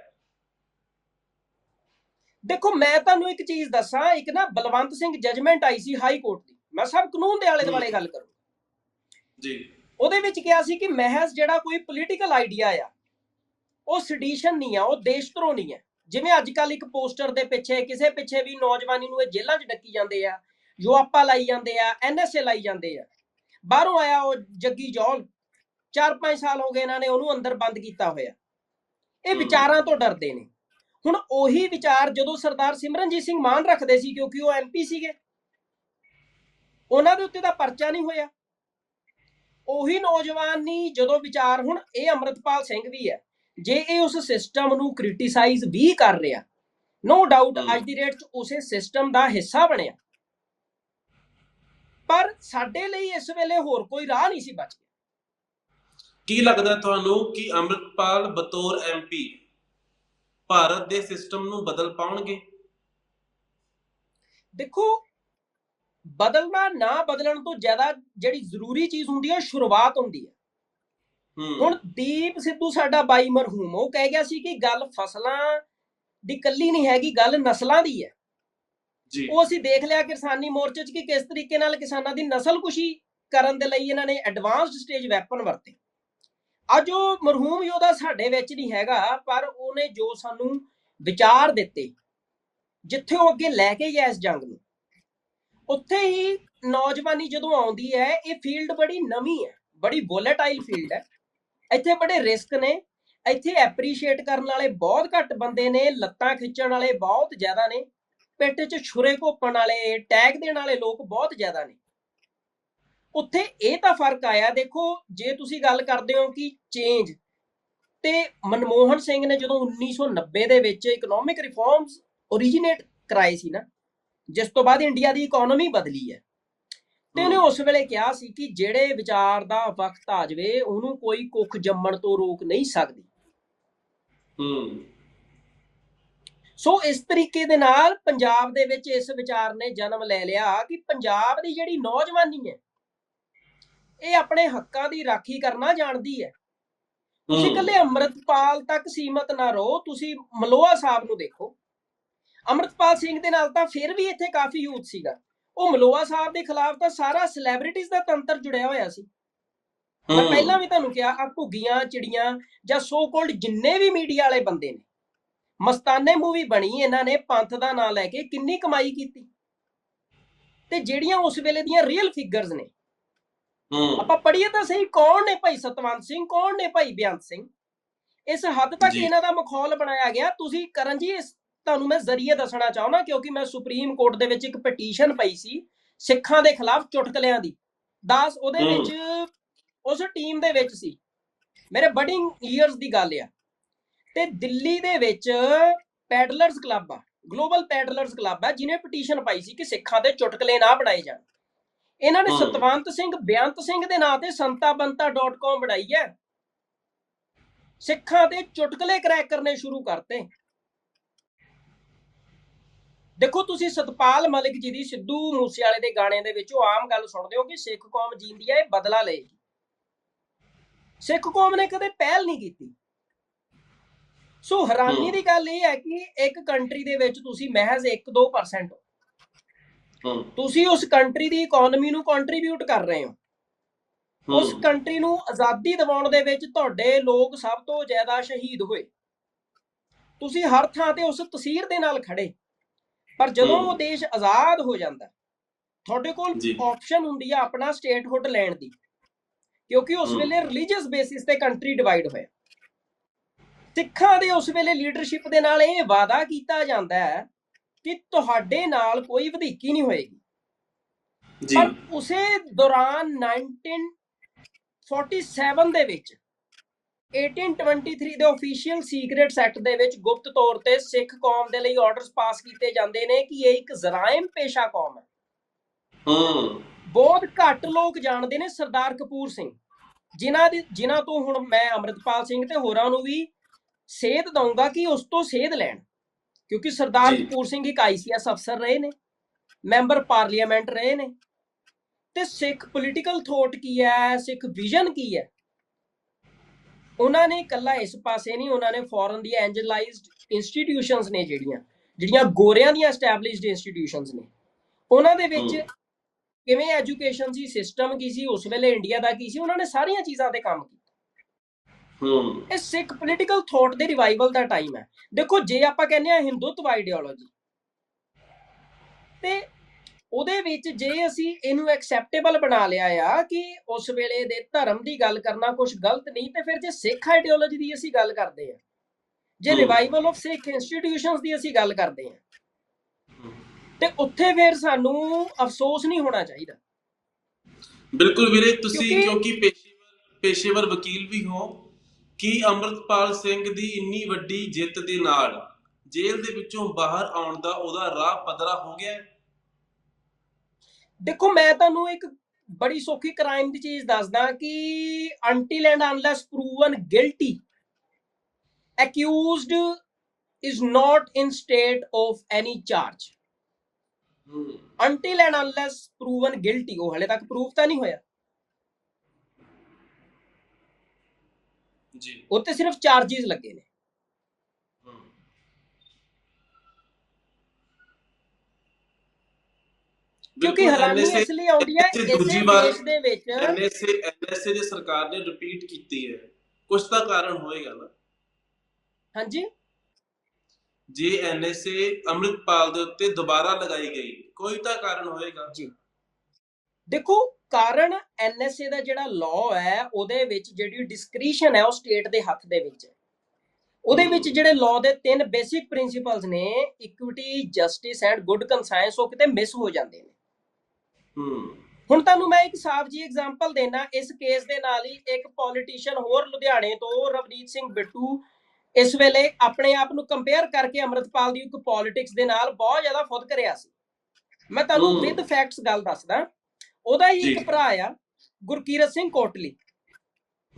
ਦੇਖੋ ਮੈਂ ਤੁਹਾਨੂੰ ਇੱਕ ਚੀਜ਼ ਦੱਸਾਂ ਇੱਕ ਨਾ ਬਲਵੰਤ ਸਿੰਘ ਜਜਮੈਂਟ ਆਈ ਸੀ ਹਾਈ ਕੋਰਟ ਦੀ। ਮੈਂ ਸਭ ਕਾਨੂੰਨ ਦੇ ਆਲੇ ਦੁਆਲੇ ਗੱਲ ਕਰੂੰ ਜੀ। ਉਹਦੇ ਵਿੱਚ ਕਿਹਾ ਸੀ ਕਿ ਮਹਿਜ਼ ਜਿਹੜਾ ਕੋਈ ਪੋਲੀਟੀਕਲ ਆਈਡੀਆ ਆ ਉਹ ਸੈਡੀਸ਼ਨ ਨਹੀਂ ਆ ਉਹ ਦੇਸ਼ ਧਰੋਹ ਨਹੀਂ ਹੈ ਜਿਵੇਂ ਅੱਜ ਕੱਲ ਇੱਕ ਪੋਸਟਰ ਦੇ ਪਿੱਛੇ ਕਿਸੇ ਪਿੱਛੇ ਵੀ ਨੌਜਵਾਨੀ ਨੂੰ ਇਹ ਜੇਲ੍ਹਾਂ 'ਚ ਡੱਕੀ ਜਾਂਦੇ ਆ ਯੂਆਪਾ ਲਾਈ ਜਾਂਦੇ ਆ ਐਨਐਸਏ ਲਾਈ ਜਾਂਦੇ ਆ। ਬਾਹਰੋਂ ਆਇਆ ਉਹ ਜੱਗੀ ਜੌਲ 4-5 ਸਾਲ ਹੋ ਗਏ ਇਹਨਾਂ ਨੇ ਉਹਨੂੰ ਅੰਦਰ ਬੰਦ ਕੀਤਾ ਹੋਇਆ। ਇਹ। ਵਿਚਾਰਾਂ ਤੋਂ ਡਰਦੇ ਨੇ। ਹੁਣ ਉਹੀ ਵਿਚਾਰ ਜਦੋਂ ਸਰਦਾਰ ਸਿਮਰਨਜੀਤ ਸਿੰਘ ਮਾਨ ਰੱਖਦੇ ਸੀ ਕਿਉਂਕਿ ਉਹ ਐਮਪੀ ਸੀਗੇ ਉਹਨਾਂ ਦੇ ਉੱਤੇ ਤਾਂ ਪਰਚਾ ਨਹੀਂ ਹੋਇਆ। ਉਹੀ ਨੌਜਵਾਨ ਨਹੀਂ ਜਦੋਂ ਵਿਚਾਰ ਹੁਣ ਇਹ ਅੰਮ੍ਰਿਤਪਾਲ ਸਿੰਘ ਵੀ ਹੈ। ਜੇ ਇਹ ਉਸ ਸਿਸਟਮ ਨੂੰ ਕ੍ਰਿਟਿਸਾਈਜ਼ ਵੀ ਕਰ ਰਿਹਾ ਨੋ ਡਾਊਟ। ਅੱਜ ਦੀ ਡੇਟ 'ਚ ਉਸੇ ਸਿਸਟਮ ਦਾ ਹਿੱਸਾ ਬਣਿਆ। ਪਰ ਸਾਡੇ ਲਈ ਇਸ ਵੇਲੇ ਹੋਰ ਕੋਈ ਰਾਹ ਨਹੀਂ ਸੀ ਬਚ ਗਿਆ ਕੀ ਲੱਗਦਾ ਤੁਹਾਨੂੰ ਕਿ ਅੰਮ੍ਰਿਤਪਾਲ ਬਤੌਰ ਐਮਪੀ ਭਾਰਤ ਦੇ ਸਿਸਟਮ ਨੂੰ ਬਦਲ ਪਾਉਣਗੇ? ਦੇਖੋ ਬਦਲਣਾ ਨਾ ਬਦਲਣ ਤੋਂ ਜ਼ਿਆਦਾ ਜਿਹੜੀ ਜ਼ਰੂਰੀ ਚੀਜ਼ ਹੁੰਦੀ ਹੈ ਉਹ ਸ਼ੁਰੂਆਤ ਹੁੰਦੀ ਹੈ। ਹੁਣ ਦੀਪ ਸਿੱਧੂ ਸਾਡਾ ਬਾਈ ਮਰਹੂਮ ਉਹ ਕਹਿ ਗਿਆ ਸੀ ਕਿ ਗੱਲ ਫਸਲਾਂ ਦੀ ਕੱਲੀ ਨਹੀਂ ਹੈਗੀ ਗੱਲ ਨਸਲਾਂ ਦੀ ਹੈ। ਜੀ। ਉਹ ਅਸੀਂ ਦੇਖ ਲਿਆ ਕਿਸਾਨੀ ਮੋਰਚੇ 'ਚ ਕਿ ਕਿਸ ਤਰੀਕੇ ਨਾਲ ਕਿਸਾਨਾਂ ਦੀ ਨਸਲਕੁਸ਼ੀ ਕਰਨ ਦੇ ਲਈ ਇਹਨਾਂ ਨੇ ਐਡਵਾਂਸਡ ਸਟੇਜ ਵੈਪਨ ਵਰਤੇ। ਅੱਜ ਉਹ ਮਰਹੂਮ ਯੋਧਾ ਸਾਡੇ ਵਿੱਚ ਨਹੀਂ ਹੈਗਾ ਪਰ ਉਹਨੇ ਜੋ ਸਾਨੂੰ ਵਿਚਾਰ ਦਿੱਤੇ ਜਿੱਥੇ ਉਹ ਅੱਗੇ ਲੈ ਕੇ ਗਿਆ ਇਸ ਜੰਗ ਨੂੰ ਉੱਥੇ ਹੀ ਨੌਜਵਾਨੀ ਜਦੋਂ ਆਉਂਦੀ ਹੈ, ਇਹ ਫੀਲਡ ਬੜੀ ਨਵੀਂ ਹੈ, ਬੜੀ ਵੋਲੇਟਾਈਲ ਫੀਲਡ ਹੈ। ਇੱਥੇ ਬੜੇ ਰਿਸਕ ਨੇ, ਇੱਥੇ ਐਪਰੀਸ਼ੀਏਟ ਕਰਨ ਵਾਲੇ ਬਹੁਤ ਘੱਟ ਬੰਦੇ ਨੇ, ਲੱਤਾਂ ਖਿੱਚਣ ਵਾਲੇ ਬਹੁਤ ਜ਼ਿਆਦਾ ਨੇ, ਪਿੱਠ 'ਚ ਛੁਰੇ ਘੋਪਣ ਵਾਲੇ ਟੈਗ ਦੇਣ ਵਾਲੇ ਲੋਕ ਬਹੁਤ ਜ਼ਿਆਦਾ ਨੇ। ਉੱਥੇ ਇਹ ਤਾਂ ਫ਼ਰਕ ਆਇਆ, ਦੇਖੋ, ਜੇ ਤੁਸੀਂ ਗੱਲ ਕਰਦੇ ਹੋ ਕਿ ਚੇਂਜ ਤੇ ਮਨਮੋਹਨ ਸਿੰਘ ਨੇ ਜਦੋਂ 1990 ਦੇ ਵਿੱਚ ਇਕਨੋਮਿਕ ਰਿਫਾਰਮਸ ਓਰੀਜਿਨੇਟ ਕਰਾਏ ਸੀ ਨਾ ਜਿਸ ਤੋਂ ਬਾਅਦ ਇੰਡੀਆ ਦੀ ਇਕਨੋਮੀ ਬਦਲੀ ਹੈ। ਤੇ ਉਹਨੇ ਉਸ ਵੇਲੇ ਕਿਹਾ ਸੀ ਕਿ ਜਿਹੜੇ ਵਿਚਾਰ ਦਾ ਵਕਤ ਆ ਜਾਵੇ ਉਹਨੂੰ ਕੋਈ ਕੁੱਖ ਜੰਮਣ ਤੋਂ ਰੋਕ ਨਹੀਂ ਸਕਦੀ। ਹੂੰ। ਸੋ ਇਸ ਤਰੀਕੇ ਦੇ ਨਾਲ ਪੰਜਾਬ ਦੇ ਵਿੱਚ ਇਸ ਵਿਚਾਰ ਨੇ ਜਨਮ ਲੈ ਲਿਆ ਕਿ ਪੰਜਾਬ ਦੀ ਜਿਹੜੀ ਨੌਜਵਾਨੀ ਹੈ ਇਹ ਆਪਣੇ ਹੱਕਾਂ ਦੀ ਰਾਖੀ ਕਰਨਾ ਜਾਣਦੀ ਹੈ। ਤੁਸੀਂ ਇਕੱਲੇ ਅੰਮ੍ਰਿਤਪਾਲ ਤੱਕ ਸੀਮਤ ਨਾ ਰਹੋ ਤੁਸੀਂ ਮਲੋਆ ਸਾਹਿਬ ਨੂੰ ਦੇਖੋ। ਅੰਮ੍ਰਿਤਪਾਲ ਸਿੰਘ ਦੇ ਨਾਲ ਤਾਂ ਫਿਰ ਵੀ ਇੱਥੇ ਕਾਫੀ ਯੂਥ ਸੀਗਾ। ਉਹ ਮਲੋਆ ਸਾਹਿਬ ਦੇ ਖਿਲਾਫ ਤਾਂ ਸਾਰਾ ਸੈਲੀਬ੍ਰਿਟੀਜ਼ ਦਾ ਤੰਤਰ ਜੁੜਿਆ ਹੋਇਆ ਸੀ। ਮੈਂ। ਪਹਿਲਾਂ ਵੀ ਤੁਹਾਨੂੰ ਕਿਹਾ ਆ ਘੁੱਗੀਆਂ ਚਿੜੀਆਂ ਜਾਂ ਸੋ ਕੋਲਡ ਜਿੰਨੇ ਵੀ ਮੀਡੀਆ ਵਾਲੇ ਬੰਦੇ ਨੇ ਮਸਤਾਨੇ ਮੂਵੀ ਬਣੀ ਇਹਨਾਂ ਨੇ ਪੰਥ ਦਾ ਨਾਂ ਲੈ ਕੇ ਕਿੰਨੀ ਕਮਾਈ ਕੀਤੀ। ਤੇ ਜਿਹੜੀਆਂ ਉਸ ਵੇਲੇ ਦੀਆਂ ਰੀਅਲ ਫਿਗਰਸ ਨੇ। ਆਪਾਂ ਪੜ੍ਹੀਏ ਤਾਂ ਸਹੀ ਕੌਣ ਨੇ ਭਾਈ ਸਤਵੰਤ ਸਿੰਘ ਕੌਣ ਨੇ ਭਾਈ ਬੇਅੰਤ ਸਿੰਘ? ਇਸ ਹੱਦ ਤੱਕ। ਇਹਨਾਂ ਦਾ ਮਖੌਲ ਬਣਾਇਆ ਗਿਆ। ਤੁਸੀਂ ਕਰਨ ਜੀ ਇਸ ਤੁਹਾਨੂੰ ਮੈਂ ਜ਼ਰੀਏ ਦੱਸਣਾ ਚਾਹੁੰਦਾ ਕਿਉਂਕਿ ਮੈਂ ਸੁਪਰੀਮ ਕੋਰਟ ਦੇ ਵਿੱਚ ਇੱਕ ਪਟੀਸ਼ਨ ਪਈ ਸੀ ਸਿੱਖਾਂ ਦੇ ਖਿਲਾਫ ਚੁਟਕਲਿਆਂ ਦੀ। ਦਾਸ ਉਹਦੇ। ਵਿੱਚ ਉਸ ਟੀਮ ਦੇ ਵਿੱਚ ਸੀ। ਮੇਰੇ ਬਡਿੰਗ ਈਅਰਸ ਦੀ ਗੱਲ ਆ। ਤੇ ਦਿੱਲੀ ਦੇ ਵਿੱਚ ਪੈਡਲਰਸ ਕਲੱਬ ਆ ਗਲੋਬਲ ਪੈਡਲਰਸ ਕਲੱਬ ਆ ਜਿਨੇ ਪਟੀਸ਼ਨ ਪਾਈ ਸੀ ਕਿ ਸਿੱਖਾਂ ਦੇ ਚੁਟਕਲੇ ਨਾ ਬਣਾਏ ਜਾਣ। ਇਹਨਾਂ ਨੇ। ਸਤਵੰਤ ਸਿੰਘ ਬੇਅੰਤ ਸਿੰਘ ਦੇ ਨਾਂ ਤੇ ਸੰਤਾਬੰਤਾ.com ਬਣਾਈ ਹੈ। ਸਿੱਖਾਂ ਦੇ ਚੁਟਕਲੇ ਕਰੈਕ ਕਰਨੇ ਸ਼ੁਰੂ ਕਰਤੇ। ਦੇਖੋ ਤੁਸੀਂ ਸਤਪਾਲ ਮਲਿਕ ਜੀ ਦੀ ਸਿੱਧੂ ਮੂਸੇਵਾਲੇ ਦੇ ਗਾਣੇ ਦੇ ਵਿੱਚ ਉਹ ਆਮ ਗੱਲ ਸੁਣਦੇ ਹੋ ਕਿ ਸਿੱਖ ਕੌਮ ਜੀਂਦੀ ਹੈ ਇਹ ਬਦਲਾ ਲਏਗੀ। ਸਿੱਖ ਕੌਮ ਨੇ ਕਦੇ ਪਹਿਲ ਨਹੀਂ ਕੀਤੀ। ਸੋ ਹੈਰਾਨੀ। ਦੀ ਗੱਲ ਇਹ ਹੈ ਕਿ ਇੱਕ ਕੰਟਰੀ ਦੇ ਵਿੱਚ ਤੁਸੀਂ ਮਹਿਜ਼ 1-2% ਹੋ। ਤੁਸੀਂ ਉਸ ਕੰਟਰੀ ਦੀ ਇਕਨੋਮੀ ਨੂੰ ਕੰਟਰੀਬਿਊਟ ਕਰ ਰਹੇ ਹੋ। ਉਸ ਕੰਟਰੀ ਨੂੰ ਆਜ਼ਾਦੀ ਦਿਵਾਉਣ ਦੇ ਵਿੱਚ ਤੁਹਾਡੇ ਲੋਕ ਸਭ ਤੋਂ ਜ਼ਿਆਦਾ ਸ਼ਹੀਦ ਹੋਏ। ਤੁਸੀਂ ਹਰ ਥਾਂ ਤੇ ਉਸ ਤਸਵੀਰ ਦੇ ਨਾਲ ਖੜੇ। ਪਰ ਜਦੋਂ। ਉਹ ਦੇਸ਼ ਆਜ਼ਾਦ ਹੋ ਜਾਂਦਾ ਤੁਹਾਡੇ ਕੋਲ। ਆਪਸ਼ਨ ਹੁੰਦੀ ਆ ਆਪਣਾ ਸਟੇਟਹੁੱਡ ਲੈਣ ਦੀ ਕਿਉਂਕਿ ਉਸ। ਵੇਲੇ ਰਿਲੀਜੀਅਸ ਬੇਸਿਸ ਤੇ ਕੰਟਰੀ ਡਿਵਾਈਡ ਹੋਇਆ ਸਿੱਖਾਂ ਦੇ ਉਸ ਵੇਲੇ ਲੀਡਰਸ਼ਿਪ ਦੇ ਨਾਲ ਇਹ ਵਾਅਦਾ ਕੀਤਾ ਜਾਂਦਾ ਹੈ ਕਿ ਤੁਹਾਡੇ ਨਾਲ ਕੋਈ ਵਧੀਕੀ ਨਹੀਂ ਹੋਏਗੀ ਜੀ ਪਰ ਉਸੇ ਦੌਰਾਨ 1947 ਦੇ ਵਿੱਚ 1823 ਦੇ ਅਫੀਸ਼ੀਅਲ ਸੀਕ੍ਰੀਟ ਐਕਟ ਦੇ ਵਿੱਚ ਗੁਪਤ ਤੌਰ ਤੇ ਸਿੱਖ ਕੌਮ ਦੇ ਲਈ ਆਰਡਰਸ ਪਾਸ ਕੀਤੇ ਜਾਂਦੇ ਨੇ ਕਿ ਇਹ ਇੱਕ ਜ਼ਰਾਇਮ ਪੇਸ਼ਾ ਕੌਮ ਹੈ। ਹੂੰ। ਬਹੁਤ ਘੱਟ ਲੋਕ ਜਾਣਦੇ ਨੇ ਸਰਦਾਰ ਕਪੂਰ ਸਿੰਘ ਜਿਨ੍ਹਾਂ ਦੀ ਜਿਨ੍ਹਾਂ ਤੋਂ ਹੁਣ ਮੈਂ ਅੰਮ੍ਰਿਤਪਾਲ ਸਿੰਘ ਤੇ ਹੋਰਾਂ ਨੂੰ ਵੀ ਸੇਧ ਦਊਂਗਾ ਕਿ ਉਸ ਤੋਂ ਸੇਧ ਲੈਣ ਕਿਉਂਕਿ ਸਰਦਾਰ। ਕਪੂਰ ਸਿੰਘ ਇੱਕ ਆਈਸੀਐਸ ਅਫਸਰ ਰਹੇ ਨੇ ਮੈਂਬਰ ਪਾਰਲੀਮੈਂਟ ਰਹੇ ਨੇ। ਤੇ ਸਿੱਖ ਪੋਲੀਟੀਕਲ ਥੋਟ ਕੀ ਹੈ ਸਿੱਖ ਵਿਜ਼ਨ ਕੀ ਹੈ? ਉਹਨਾਂ ਨੇ ਇਕੱਲਾ ਇਸ ਪਾਸੇ ਨਹੀਂ ਉਹਨਾਂ ਨੇ ਫੋਰਨ ਦੀਆਂ ਐਂਜਲਾਈਜ਼ਡ ਇੰਸਟੀਟਿਊਸ਼ਨਸ ਨੇ ਜਿਹੜੀਆਂ ਜਿਹੜੀਆਂ ਗੋਰਿਆਂ ਦੀਆਂ ਐਸਟੈਬਲਿਸ਼ਡ ਇੰਸਟੀਟਿਊਸ਼ਨਸ ਨੇ। ਉਹਨਾਂ ਦੇ ਵਿੱਚ। ਕਿਵੇਂ ਐਜੂਕੇਸ਼ਨ ਸੀ ਸਿਸਟਮ ਕੀ ਸੀ ਉਸ ਵੇਲੇ ਇੰਡੀਆ ਦਾ ਕੀ ਸੀ ਉਹਨਾਂ ਨੇ ਸਾਰੀਆਂ ਚੀਜ਼ਾਂ ਤੇ ਕੰਮ ਕੀਤਾ। ਹੂੰ। ਇਹ ਸਿੱਖ ਪੋਲੀਟੀਕਲ ਥੋਟ ਦੇ ਰਿਵਾਈਵਲ ਦਾ ਟਾਈਮ ਹੈ। ਦੇਖੋ ਜੇ ਆਪਾਂ ਕਹਿੰਦੇ ਆ ਹਿੰਦੂਤਵ ਆਈਡੀਓਲੋਜੀ ਤੇ ਉਹਦੇ ਵਿੱਚ ਜੇ ਅਸੀਂ ਇਹਨੂੰ ਐਕਸੈਪਟੇਬਲ ਬਣਾ ਲਿਆ ਆ ਕਿ ਉਸ ਵੇਲੇ ਦੇ ਧਰਮ ਦੀ ਗੱਲ ਕਰਨਾ ਕੁਝ ਗਲਤ ਨਹੀਂ ਤੇ ਫਿਰ ਜੇ ਸਿੱਖ ਆਈਡੀਓਲੋਜੀ ਦੀ ਅਸੀਂ ਗੱਲ ਕਰਦੇ ਆ ਜੇ। ਰਿਵਾਈਵਲ ਆਫ ਸਿੱਖ ਇੰਸਟੀਟਿਊਸ਼ਨਸ ਦੀ ਅਸੀਂ ਗੱਲ ਕਰਦੇ ਆ ਤੇ ਉੱਥੇ ਫਿਰ ਸਾਨੂੰ ਅਫਸੋਸ ਨਹੀਂ ਹੋਣਾ ਚਾਹੀਦਾ ਬਿਲਕੁਲ ਵੀਰੇ ਤੁਸੀਂ ਕਿਉਂਕਿ- ਪੇਸ਼ੇਵਰ ਪੇਸ਼ੇਵਰ ਵਕੀਲ ਵੀ ਹੋ ਕੀ ਅੰਮ੍ਰਿਤਪਾਲ ਸਿੰਘ ਦੀ ਇੰਨੀ ਵੱਡੀ ਜਿੱਤ ਦੇ ਨਾਲ ਜੇਲ੍ਹ ਦੇ ਵਿੱਚੋਂ ਬਾਹਰ ਆਉਣ ਦਾ ਉਹਦਾ ਰਾਹ ਪੱਧਰਾ ਹੋ ਗਿਆ ਹੈ? ਦੇਖੋ ਮੈਂ ਤੁਹਾਨੂੰ ਇੱਕ ਬੜੀ ਸੌਖੀ ਕ੍ਰਾਈਮ ਦੀ ਚੀਜ਼ ਦੱਸਦਾ ਕਿ until and unless proven guilty accused is not in state of any charge ਹੂੰ until and unless proven guilty ਉਹ ਹਲੇ ਤੱਕ ਪ੍ਰੂਫ ਤਾਂ ਨਹੀਂ ਹੋਇਆ ਜੀ ਉਹ ਤੇ ਸਿਰਫ ਚਾਰजेस ਲੱਗੇ ਨੇ ਕਿਉਂਕਿ ਹੈਰਾਨੀ ਇਸ ਲਈ ਆਉਂਦੀ ਹੈ ਦੂਜੀ ਵਾਰ- ਦੇਸ਼ ਦੇ ਵਿੱਚ। ਐਨਐਸਏ ਐਨਐਸਏ ਦੀ ਸਰਕਾਰ ਨੇ ਰਿਪੀਟ ਕੀਤੀ ਹੈ। ਕੁਝ ਤਾਂ ਕਾਰਨ ਹੋਏਗਾ ਨਾ। ਹਾਂਜੀ? ਜੇ ਐਨਐਸਏ ਅੰਮ੍ਰਿਤਪਾਲ ਦੇ ਉੱਤੇ ਦੁਬਾਰਾ ਲਗਾਈ ਗਈ ਕੋਈ ਤਾਂ ਕਾਰਨ ਹੋਏਗਾ। ਜੀ। ਦੇਖੋ ਕਾਰਨ ਐਨਐਸਏ ਦਾ ਜਿਹੜਾ ਲਾਅ ਹੈ ਉਹਦੇ ਵਿੱਚ ਜਿਹੜੀ ਡਿਸਕ੍ਰੀਸ਼ਨ ਹੈ ਉਹ ਸਟੇਟ ਦੇ ਹੱਥ ਦੇ ਵਿੱਚ ਹੈ। ਉਹਦੇ ਵਿੱਚ ਜਿਹੜੇ ਲਾਅ ਦੇ ਤਿੰਨ ਬੇਸਿਕ ਪ੍ਰਿੰਸੀਪਲਸ ਨੇ equity justice and good conscience ਉਹ ਕਿਤੇ ਮਿਸ ਹੋ ਜਾਂਦੇ ਨੇ। ਹੁਣ ਤੁਹਾਨੂੰ ਮੈਂ ਇੱਕ ਸਾਫ਼ ਜੀ ਐਗਜ਼ਾਮਪਲ ਦੇਣਾ ਇਸ ਕੇਸ ਦੇ ਨਾਲ ਹੀ ਇੱਕ ਪੋਲੀਟੀਸ਼ੀਅਨ ਹੋਰ ਲੁਧਿਆਣੇ ਤੋਂ ਰਵਨੀਤ ਸਿੰਘ ਬਿੱਟੂ ਇਸ ਵੇਲੇ ਆਪਣੇ ਆਪ ਨੂੰ ਕੰਪੇਅਰ ਕਰਕੇ ਅੰਮ੍ਰਿਤਪਾਲ ਦੀ ਇੱਕ ਪੋਲਿਟਿਕਸ ਦੇ ਨਾਲ ਬਹੁਤ ਜ਼ਿਆਦਾ ਫੁੱਦ ਕਰਿਆ ਸੀ। ਮੈਂ ਤੁਹਾਨੂੰ। ਵਿਦ ਫੈਕਟਸ ਗੱਲ ਦੱਸਦਾ। ਉਹਦਾ ਹੀ ਇੱਕ। ਭਰਾ ਆ ਗੁਰਕੀਰਤ ਸਿੰਘ ਕੋਟਲੀ।